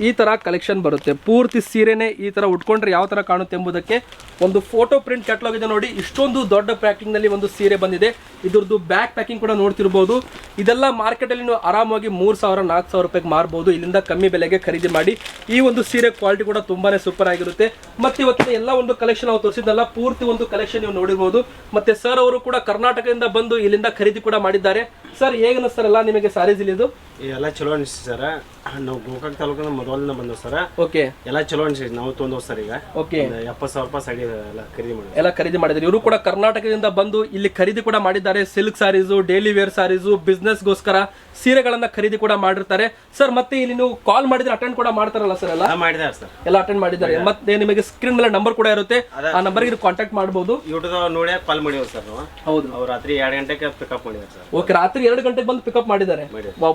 ಈ ತರ ಕಲೆಕ್ಷನ್ ಬರುತ್ತೆ. ಪೂರ್ತಿ ಸೀರೆನೇ ಈ ಥರ ಉಟ್ಕೊಂಡ್ರೆ ಯಾವ ತರ ಕಾಣುತ್ತೆ ಎಂಬುದಕ್ಕೆ ಒಂದು ಫೋಟೋ ಪ್ರಿಂಟ್ ಕ್ಯಾಟ್ಲಾಗ್ ಇದೆ ನೋಡಿ. ಇಷ್ಟೊಂದು ದೊಡ್ಡ ಪ್ಯಾಕಿಂಗ್ನಲ್ಲಿ ಒಂದು ಸೀರೆ ಬಂದಿದೆ. ಇದ್ರದ್ದು ಬ್ಯಾಕ್ ಪ್ಯಾಕಿಂಗ್ ಕೂಡ ನೋಡ್ತಿರ್ಬೋದು. ಇದೆಲ್ಲ ಮಾರ್ಕೆಟಲ್ಲಿ ನೀವು ಆರಾಮಾಗಿ ಮೂರು ಸಾವಿರ, ನಾಲ್ಕು ಸಾವಿರ ರೂಪಾಯಿಗೆ ಮಾರ್ಬೋದು. ಇಲ್ಲಿಂದ ಕಮ್ಮಿ ಬೆಲೆಗೆ ಖರೀದಿ ಮಾಡಿ. ಈ ಒಂದು ಸೀರೆ ಕ್ವಾಲಿಟಿ ಕೂಡ ತುಂಬಾನೇ ಸೂಪರ್ ಆಗಿರುತ್ತೆ. ಮತ್ತೆ ಇವತ್ತಿನ ಎಲ್ಲ ಒಂದು ಕಲೆಕ್ಷನ್ ನಾವು ತೋರಿಸಿದ್ನಲ್ಲ ಪೂರ್ತಿ ಒಂದು ಕಲೆಕ್ಷನ್ ನೀವು ನೋಡಿರ್ಬೋದು. ಮತ್ತೆ ಸರ್ ಅವರು ಕೂಡ ಕರ್ನಾಟಕದಿಂದ ಬಂದು ಇಲ್ಲಿಂದ ಖರೀದಿ ಕೂಡ ಮಾಡಿದ್ದಾರೆ. ಸರ್ ಹೇಗೆ ಸರ್ ಎಲ್ಲ ನಿಮಗೆ ಸಾರೀಸ್ ಇಲ್ಲಿದು ಎಲ್ಲ ಚಲೋ ಅನಿಸ್ತು ಸರ್ ನಾವು ಗೋಕಾಕ್ ತಾಲೂಕಿನ ಮೊದಲಿಂದ ಬಂದವು ಸರ್. ಓಕೆ ಎಲ್ಲ ಚಲೋ ಅನಿಸ್ತೈತಿ ನಾವು ತೊಗೊಂಡವು ಸರ್ ಈಗ. ಓಕೆ ಎಪ್ಪತ್ತು ಸಾವಿರ ರೂಪಾಯಿ ಸಾಡಿ ಎಲ್ಲ ಖರೀದಿ ಮಾಡಿ ಎಲ್ಲ ಖರೀದಿ ಮಾಡಿದ್ದಾರೆ ಇವರು ಕೂಡ ಕರ್ನಾಟಕದಿಂದ ಬಂದು ಇಲ್ಲಿ ಖರೀದಿ ಕೂಡ ಮಾಡಿದ್ದಾರೆ. Silk sarees daily wear sarees ಬಿಸ್ನೆಸ್ಗೋಸ್ಕರ ಸೀರೆಗಳನ್ನ ಖರೀದಿ ಕೂಡ ಮಾಡಿರ್ತಾರೆ. ಸರ್ ಮತ್ತೆ ಇಲ್ಲಿ ನೀವು ಕಾಲ್ ಮಾಡಿದ್ರೆ ಅಟೆಂಡ್ ಕೂಡ ಮಾಡ್ತಾರಲ್ಲ ಸರ್ ಎಲ್ಲ? ಮಾಡಿದ್ದಾರೆ ಸರ್. ಎಲ್ಲ ಅಟೆಂಡ್ ಮಾಡಿದ್ದಾರೆ. ಮತ್ತೆ ನಿಮಗೆ ಸ್ಕ್ರೀನ್ ಮೇಲೆ ನಂಬರ್ ಕೂಡ ಇರುತ್ತೆ. ಆ ನಂಬರ್ಗೆ ನೀವು ಕಾಂಟ್ಯಾಕ್ಟ್ ಮಾಡಬಹುದು ಯೂಟ್ಯೂಬ್ ನೋಡಿ ಕಾಲ್ ಮಾಡಿದ್ರು ಸರ್ ನಾವು. ಹೌದು. ಅವ್ರು ರಾತ್ರಿ ಎರಡು ಗಂಟೆಗೆ ಪಿಕಪ್ ಮಾಡಿದ್ರು ಸರ್. ಓಕೆ ರಾತ್ರಿ ಎರಡು ಗಂಟೆಗೆ ಬಂದು ಪಿಕಪ್ ಮಾಡಿದ್ದಾರೆ.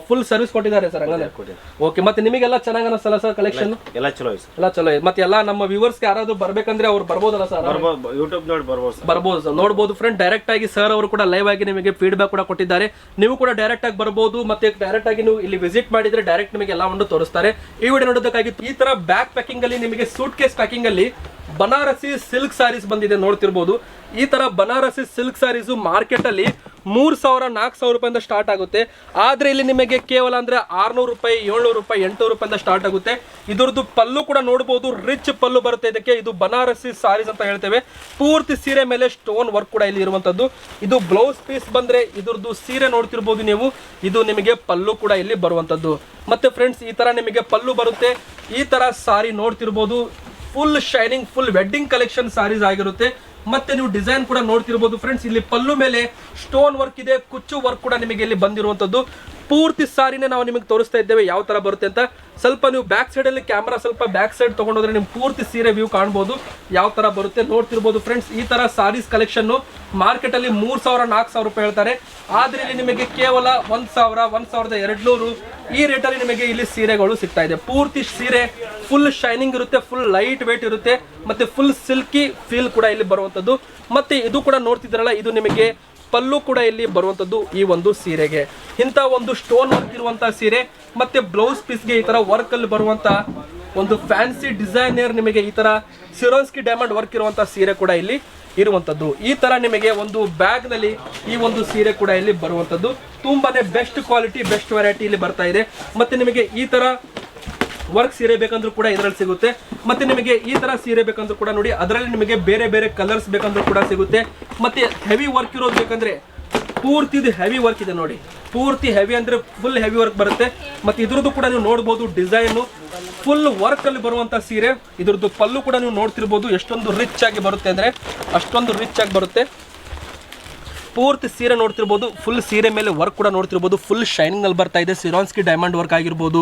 ಫುಲ್ ಸರ್ವಿಸ್ ಕೊಟ್ಟಿದ್ದಾರೆ ಸರ್ ಹಂಗಂದ್ರೆ. ಓಕೆ ಮತ್ತೆ ನಿಮಗೆಲ್ಲ ಚೆನ್ನಾಗಿ ಸರ್ ಕಲೆಕ್ಷನ್ ಎಲ್ಲ ಚಲೋ ಐತೆ ಎಲ್ಲ ಚಲೋ ಐತೆ. ಮತ್ತೆ ಎಲ್ಲ ನಮ್ಮ ವ್ಯೂವರ್ಸ್ಗೆ ಯಾರಾದ್ರೂ ಬರ್ಬೇಕಂದ್ರೆ ಅವ್ರು ಬರ್ಬೋದಲ್ಲ ಸರ್? ಬರ್ಬೋದು ಯೂಟ್ಯೂಬ್ ನೋಡಿ ಬರ್ಬೋದು ಸರ್. ಬರ್ಬೋದು ಸರ್. ನೋಡ್ಬೋದು ಫ್ರೆಂಡ್ ಡೈರೆಕ್ಟ್ ಆಗಿ ಸರ್ ಅವರು ಕೂಡ ಲೈವ್ ಆಗಿ ನಿಮಗೆ ಫೀಡ್ಬ್ಯಾಕ್ ಕೂಡ ಕೊಟ್ಟಿದ್ದಾರೆ. ನೀವು ಕೂಡ ಡೈರೆಕ್ಟ್ ಆಗಿ ಬರ್ಬೋದು ಮತ್ತೆ ಡೈರೆಕ್ಟ್ ಆಗಿ ನೀವು ಇಲ್ಲಿ ವಿಸಿಟ್ ಮಾಡಿದ್ರೆ ಡೈರೆಕ್ಟ್ ನಿಮಗೆ ಎಲ್ಲ ಒಂದು ತೋರಿಸ್ತಾರೆ. ಈ ವಿಡಿಯೋ ನೋಡೋದಕ್ಕಾಗಿ ಈ ತರ ಬ್ಯಾಕ್ ಪ್ಯಾಕಿಂಗ್ ಅಲ್ಲಿ ನಿಮಗೆ ಸೂಟ್ ಕೇಸ್ ಪ್ಯಾಕಿಂಗ್ ಅಲ್ಲಿ ಬನಾರಸಿ ಸಿಲ್ಕ್ ಸ್ಯಾರೀಸ್ ಬಂದಿದೆ, ನೋಡ್ತಿರ್ಬೋದು. ಈ ತರ ಬನಾರಸಿ ಸಿಲ್ಕ್ ಸ್ಯಾರೀಸು ಮಾರ್ಕೆಟ್ ಅಲ್ಲಿ ಮೂರ್ ಸಾವಿರ, ನಾಲ್ಕು ಸಾವಿರ ರೂಪಾಯಿಂದ ಸ್ಟಾರ್ಟ್ ಆಗುತ್ತೆ. ಆದರೆ ಇಲ್ಲಿ ನಿಮಗೆ ಕೇವಲ ಅಂದ್ರೆ ಆರ್ನೂರು ರೂಪಾಯಿ, ಏಳ್ನೂರು ರೂಪಾಯಿ, ಎಂಟುನೂರು ರೂಪಾಯಿಂದ ಸ್ಟಾರ್ಟ್ ಆಗುತ್ತೆ. ಇದ್ರದ್ದು ಪಲ್ಲು ಕೂಡ ನೋಡಬಹುದು ರಿಚ್ ಪಲ್ಲು ಬರುತ್ತೆ ಇದಕ್ಕೆ. ಇದು ಬನಾರಸಿ ಸಾರೀಸ್ ಅಂತ ಹೇಳ್ತೇವೆ. ಪೂರ್ತಿ ಸೀರೆ ಮೇಲೆ ಸ್ಟೋನ್ ವರ್ಕ್ ಕೂಡ ಇಲ್ಲಿ ಇರುವಂತದ್ದು. ಇದು ಬ್ಲೌಸ್ ಪೀಸ್ ಬಂದ್ರೆ ಇದರದ್ದು ಸೀರೆ ನೋಡ್ತಿರ್ಬೋದು ನೀವು. ಇದು ನಿಮಗೆ ಪಲ್ಲು ಕೂಡ ಇಲ್ಲಿ ಬರುವಂತದ್ದು. ಮತ್ತೆ ಫ್ರೆಂಡ್ಸ್ ಈ ತರ ನಿಮಗೆ ಪಲ್ಲು ಬರುತ್ತೆ. ಈ ತರ ಸಾರಿ ನೋಡ್ತಿರ್ಬೋದು. Full shining full wedding collection sarees ಆಗಿರುತ್ತೆ. ಮತ್ತೆ ನೀವು ಡಿಸೈನ್ ಕೂಡ ನೋಡ್ತಿರ್ಬೋದು ಫ್ರೆಂಡ್ಸ್ ಇಲ್ಲಿ ಪಲ್ಲು ಮೇಲೆ ಸ್ಟೋನ್ ವರ್ಕ್ ಇದೆ, ಕುಚ್ಚು ವರ್ಕ್ ಕೂಡ ನಿಮಗೆ ಇಲ್ಲಿ ಬಂದಿರುವಂತದ್ದು. ಪೂರ್ತಿ ಸಾರಿನೇ ನಾವು ನಿಮಗೆ ತೋರಿಸ್ತಾ ಇದ್ದೇವೆ ಯಾವ ತರ ಬರುತ್ತೆ ಅಂತ. ಸ್ವಲ್ಪ ನೀವು ಬ್ಯಾಕ್ ಸೈಡ್ ಅಲ್ಲಿ ಕ್ಯಾಮ್ರಾ ಸ್ವಲ್ಪ ಬ್ಯಾಕ್ ಸೈಡ್ ತೊಗೊಂಡೋದ್ರೆ ನಿಮ್ಗೆ ಪೂರ್ತಿ ಸೀರೆ ವ್ಯೂ ಕಾಣ್ಬೋದು. ಯಾವ ತರ ಬರುತ್ತೆ ನೋಡ್ತಿರ್ಬೋದು ಫ್ರೆಂಡ್ಸ್ ಈ ತರ ಸಾರೀಸ್ ಕಲೆಕ್ಷನ್ನು ಮಾರ್ಕೆಟ್ ಅಲ್ಲಿ ಮೂರ್ ಸಾವಿರ, ನಾಲ್ಕು ಸಾವಿರ ರೂಪಾಯಿ ಹೇಳ್ತಾರೆ. ಆದ್ರೆ ಇಲ್ಲಿ ನಿಮಗೆ ಕೇವಲ ಒಂದು ಸಾವಿರ, ಒಂದು ಸಾವಿರದ ಎರಡ್ನೂರು ಈ ರೇಟಲ್ಲಿ ನಿಮಗೆ ಇಲ್ಲಿ ಸೀರೆಗಳು ಸಿಗ್ತಾ ಇದೆ. ಪೂರ್ತಿ ಸೀರೆ ಫುಲ್ ಶೈನಿಂಗ್ ಇರುತ್ತೆ ಫುಲ್ ಲೈಟ್ ವೇಟ್ ಇರುತ್ತೆ, ಮತ್ತೆ ಫುಲ್ ಸಿಲ್ಕಿ ಫೀಲ್ ಕೂಡ ಇಲ್ಲಿ ಬರುವಂಥದ್ದು ಮತ್ತೆ ಇದು ಕೂಡ ನೋಡ್ತಿದ್ರಲ್ಲ ಇದು ನಿಮಗೆ ಪಲ್ಲು ಕೂಡ ಇಲ್ಲಿ ಬರುವಂತದ್ದು ಈ ಒಂದು ಸೀರೆಗೆ. ಇಂಥ ಒಂದು ಸ್ಟೋನ್ ವರ್ಕ್ ಇರುವಂಥ ಸೀರೆ, ಮತ್ತೆ ಬ್ಲೌಸ್ ಪೀಸ್ಗೆ ಈ ತರ ವರ್ಕ್ ಅಲ್ಲಿ ಬರುವಂತ ಒಂದು ಫ್ಯಾನ್ಸಿ ಡಿಸೈನರ್ ನಿಮಗೆ ಈ ತರ ಸಿರೋನ್ಸ್ಕಿ ಡೈಮಂಡ್ ವರ್ಕ್ ಇರುವಂಥ ಸೀರೆ ಕೂಡ ಇಲ್ಲಿ ಇರುವಂತದ್ದು. ಈ ತರ ನಿಮಗೆ ಒಂದು ಬ್ಯಾಗ್ನಲ್ಲಿ ಈ ಒಂದು ಸೀರೆ ಕೂಡ ಇಲ್ಲಿ ಬರುವಂತದ್ದು. ತುಂಬಾನೇ ಬೆಸ್ಟ್ ಕ್ವಾಲಿಟಿ ಬೆಸ್ಟ್ ವೆರೈಟಿ ಇಲ್ಲಿ ಬರ್ತಾ ಇದೆ. ಮತ್ತೆ ನಿಮಗೆ ಈ ತರ ವರ್ಕ್ ಸೀರೆ ಬೇಕಂದ್ರೂ ಕೂಡ ಇದರಲ್ಲಿ ಸಿಗುತ್ತೆ. ಮತ್ತೆ ನಿಮಗೆ ಈ ತರ ಸೀರೆ ಬೇಕಂದ್ರೂ ಕೂಡ ನೋಡಿ, ಅದರಲ್ಲಿ ನಿಮಗೆ ಬೇರೆ ಬೇರೆ ಕಲರ್ಸ್ ಬೇಕಂದ್ರೂ ಕೂಡ ಸಿಗುತ್ತೆ. ಮತ್ತೆ ಹೆವಿ ವರ್ಕ್ ಇರೋದು ಬೇಕಂದ್ರೆ ಪೂರ್ತಿ ಇದು ಹೆವಿ ವರ್ಕ್ ಇದೆ ನೋಡಿ. ಪೂರ್ತಿ ಹೆವಿ ಅಂದ್ರೆ ಫುಲ್ ಹೆವಿ ವರ್ಕ್ ಬರುತ್ತೆ. ಮತ್ತೆ ಇದ್ರದ್ದು ಕೂಡ ನೀವು ನೋಡಬಹುದು ಡಿಸೈನ್ ಫುಲ್ ವರ್ಕ್ ಅಲ್ಲಿ ಬರುವಂತ ಸೀರೆ. ಇದ್ರದ್ದು ಪಲ್ಲು ಕೂಡ ನೀವು ನೋಡ್ತಿರ್ಬೋದು, ಎಷ್ಟೊಂದು ರಿಚ್ ಆಗಿ ಬರುತ್ತೆ ಅಂದ್ರೆ, ಅಷ್ಟೊಂದು ರಿಚ್ ಆಗಿ ಬರುತ್ತೆ. ಪೂರ್ತಿ ಸೀರೆ ನೋಡ್ತಿರ್ಬೋದು ಫುಲ್ ಸೀರೆ ಮೇಲೆ ವರ್ಕ್ ಕೂಡ ನೋಡ್ತಿರ್ಬೋದು ಫುಲ್ ಶೈನಿಂಗ್ ಅಲ್ಲಿ ಬರ್ತಾ ಇದೆ ಸಿರಾನ್ಸ್ಕಿ ಡೈಮಂಡ್ ವರ್ಕ್ ಆಗಿರ್ಬೋದು,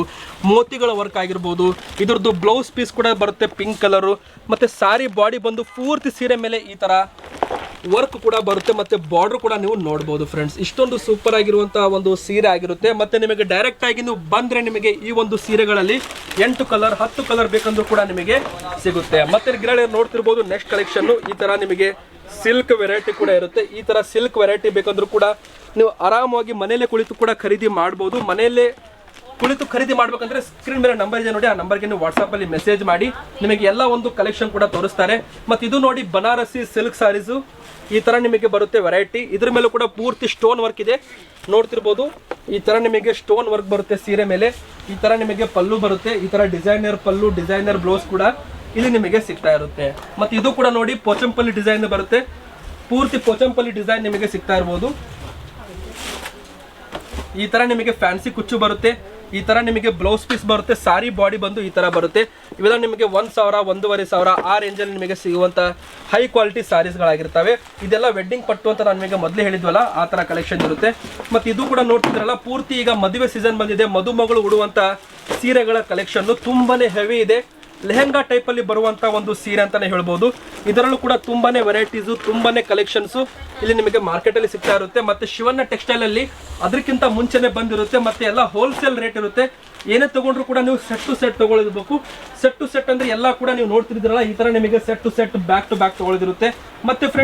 ಮೋತಿಗಳ ವರ್ಕ್ ಆಗಿರ್ಬೋದು, ಇದ್ರದ್ದು ಬ್ಲೌಸ್ ಪೀಸ್ ಕೂಡ ಬರುತ್ತೆ ಪಿಂಕ್ ಕಲರು ಮತ್ತೆ ಸಾರಿ ಬಾಡಿ ಬಂದು ಪೂರ್ತಿ ಸೀರೆ ಮೇಲೆ ಈ ತರ ವರ್ಕ್ ಕೂಡ ಬರುತ್ತೆ ಮತ್ತೆ ಬಾರ್ಡರ್ ಕೂಡ ನೀವು ನೋಡಬಹುದು ಫ್ರೆಂಡ್ಸ್ ಇಷ್ಟೊಂದು ಸೂಪರ್ ಆಗಿರುವಂತಹ ಒಂದು ಸೀರೆ ಆಗಿರುತ್ತೆ. ಮತ್ತೆ ನಿಮಗೆ ಡೈರೆಕ್ಟ್ ಆಗಿ ನೀವು ಬಂದ್ರೆ ನಿಮಗೆ ಈ ಒಂದು ಸೀರೆಗಳಲ್ಲಿ ಎಂಟು ಕಲರ್ ಹತ್ತು ಕಲರ್ ಬೇಕಂದ್ರೂ ಕೂಡ ನಿಮಗೆ ಸಿಗುತ್ತೆ. ಮತ್ತೆ ಗಿರಳಿ ನೋಡ್ತಿರ್ಬೋದು ನೆಕ್ಸ್ಟ್ ಕಲೆಕ್ಷನ್ ಈ ತರ ನಿಮಗೆ ಸಿಲ್ಕ್ ವೆರೈಟಿ ಕೂಡ ಇರುತ್ತೆ. ಈ ತರ ಸಿಲ್ಕ್ ವೆರೈಟಿ ಬೇಕಂದ್ರೂ ಕೂಡ ನೀವು ಆರಾಮವಾಗಿ ಮನೆಯಲ್ಲೇ ಕುಳಿತು ಕೂಡ ಖರೀದಿ ಮಾಡ್ಬೋದು. ಮನೆಯಲ್ಲೇ ಕುಳಿತು ಖರೀದಿ ಮಾಡ್ಬೇಕಂದ್ರೆ ಸ್ಕ್ರೀನ್ ಮೇಲೆ ನಂಬರ್ ಇದೆ ನೋಡಿ. ಆ ನಂಬರ್ಗೆ ನೀವು ವಾಟ್ಸ್ಆಪ್ ಅಲ್ಲಿ ಮೆಸೇಜ್ ಮಾಡಿ. ನಿಮಗೆ ಎಲ್ಲ ಒಂದು ಕಲೆಕ್ಷನ್ ಕೂಡ ತೋರಿಸ್ತಾರೆ. ಮತ್ತೆ ಇದು ನೋಡಿ ಬನಾರಸಿ ಸಿಲ್ಕ್ ಸಾರೀಸು ಈ ತರ ನಿಮಗೆ ಬರುತ್ತೆ ವೆರೈಟಿ ಇದ್ರ ಮೇಲೂ ಕೂಡ ಪೂರ್ತಿ ಸ್ಟೋನ್ ವರ್ಕ್ ಇದೆ. ನೋಡ್ತಿರ್ಬೋದು, ಈ ತರ ನಿಮಗೆ ಸ್ಟೋನ್ ವರ್ಕ್ ಬರುತ್ತೆ ಸೀರೆ ಮೇಲೆ. ಈ ತರ ನಿಮಗೆ ಪಲ್ಲು ಬರುತ್ತೆ. ಈ ತರ ಡಿಸೈನರ್ ಪಲ್ಲು ಡಿಸೈನರ್ ಬ್ಲೌಸ್ ಕೂಡ ಇಲ್ಲಿ ನಿಮಗೆ ಸಿಗ್ತಾ ಇರುತ್ತೆ. ಮತ್ತೆ ಇದು ಕೂಡ ನೋಡಿ ಪೋಚಂಪಲ್ಲಿ ಡಿಸೈನ್ ಬರುತ್ತೆ. ಪೂರ್ತಿ ಪೋಚಂಪಲ್ಲಿ ಡಿಸೈನ್ ನಿಮಗೆ ಸಿಗ್ತಾ ಇರ್ಬೋದು. ಈ ತರ ನಿಮಗೆ ಫ್ಯಾನ್ಸಿ ಕುಚ್ಚು ಬರುತ್ತೆ. ಈ ತರ ನಿಮಗೆ ಬ್ಲೌಸ್ ಪೀಸ್ ಬರುತ್ತೆ ಸಾರಿ ಬಾಡಿ ಬಂದು ಈ ತರ ಬರುತ್ತೆ. ಇವೆಲ್ಲ ನಿಮಗೆ ಒಂದ್ ಸಾವಿರ, ಒಂದೂವರೆ ಸಾವಿರ, ಆ ರೇಂಜಲ್ಲಿ ನಿಮಗೆ ಸಿಗುವಂತ ಹೈ ಕ್ವಾಲಿಟಿ ಸ್ಯಾರೀಸ್ಗಳಾಗಿರ್ತವೆ ಇದೆಲ್ಲ ವೆಡ್ಡಿಂಗ್ ಪಟ್ಟು ಅಂತ ನಾನು ನಿಮಗೆ ಮೊದಲೇ ಹೇಳಿದ್ವಲ್ಲ, ಆ ತರ ಕಲೆಕ್ಷನ್ ಇರುತ್ತೆ. ಮತ್ತೆ ಇದು ಕೂಡ ನೋಡ್ತಿದ್ರಲ್ಲ, ಪೂರ್ತಿ ಈಗ ಮದುವೆ ಸೀಸನ್ ಬಂದಿದೆ, ಮದುಮಗಳು ಉಡುವಂತ ಸೀರೆಗಳ ಕಲೆಕ್ಷನ್ ತುಂಬಾನೇ ಹೆವಿ ಇದೆ. ಲೆಹಂಗಾ ಟೈಪಲ್ಲಿ ಬರುವಂತ ಒಂದು ಸೀರೆ ಅಂತಾನೆ ಹೇಳ್ಬೋದು. ಇದರಲ್ಲೂ ಕೂಡ ತುಂಬಾನೇ ವೆರೈಟೀಸ್ ತುಂಬಾನೇ ಕಲೆಕ್ಷನ್ಸು ಇಲ್ಲಿ ನಿಮಗೆ ಮಾರ್ಕೆಟ್ ಅಲ್ಲಿ ಸಿಗ್ತಾ ಇರುತ್ತೆ. ಮತ್ತೆ ಶಿವಣ್ಣ ಟೆಕ್ಸ್ಟೈಲ್ ಅಲ್ಲಿ ಅದಕ್ಕಿಂತ ಮುಂಚೆನೆ ಬಂದಿರುತ್ತೆ. ಮತ್ತೆ ಎಲ್ಲ ಹೋಲ್ಸೇಲ್ ರೇಟ್ ಇರುತ್ತೆ. ಏನೇ ತಗೊಂಡ್ರು ಕೂಡ ನೀವು ಸೆಟ್ ಟು ಸೆಟ್ ತಗೊಳ್ಬೇಕು. ಸೆಟ್ ಟು ಸೆಟ್ ಅಂದ್ರೆ ಎಲ್ಲ ಕೂಡ ನೀವು ನೋಡ್ತಿದ್ರಲ್ಲ ಈ ತರ ನಿಮಗೆ set to set back to back ತಗೊಳ್ದಿರುತ್ತೆ. ಮತ್ತೆ ಫ್ರೆಂಡ್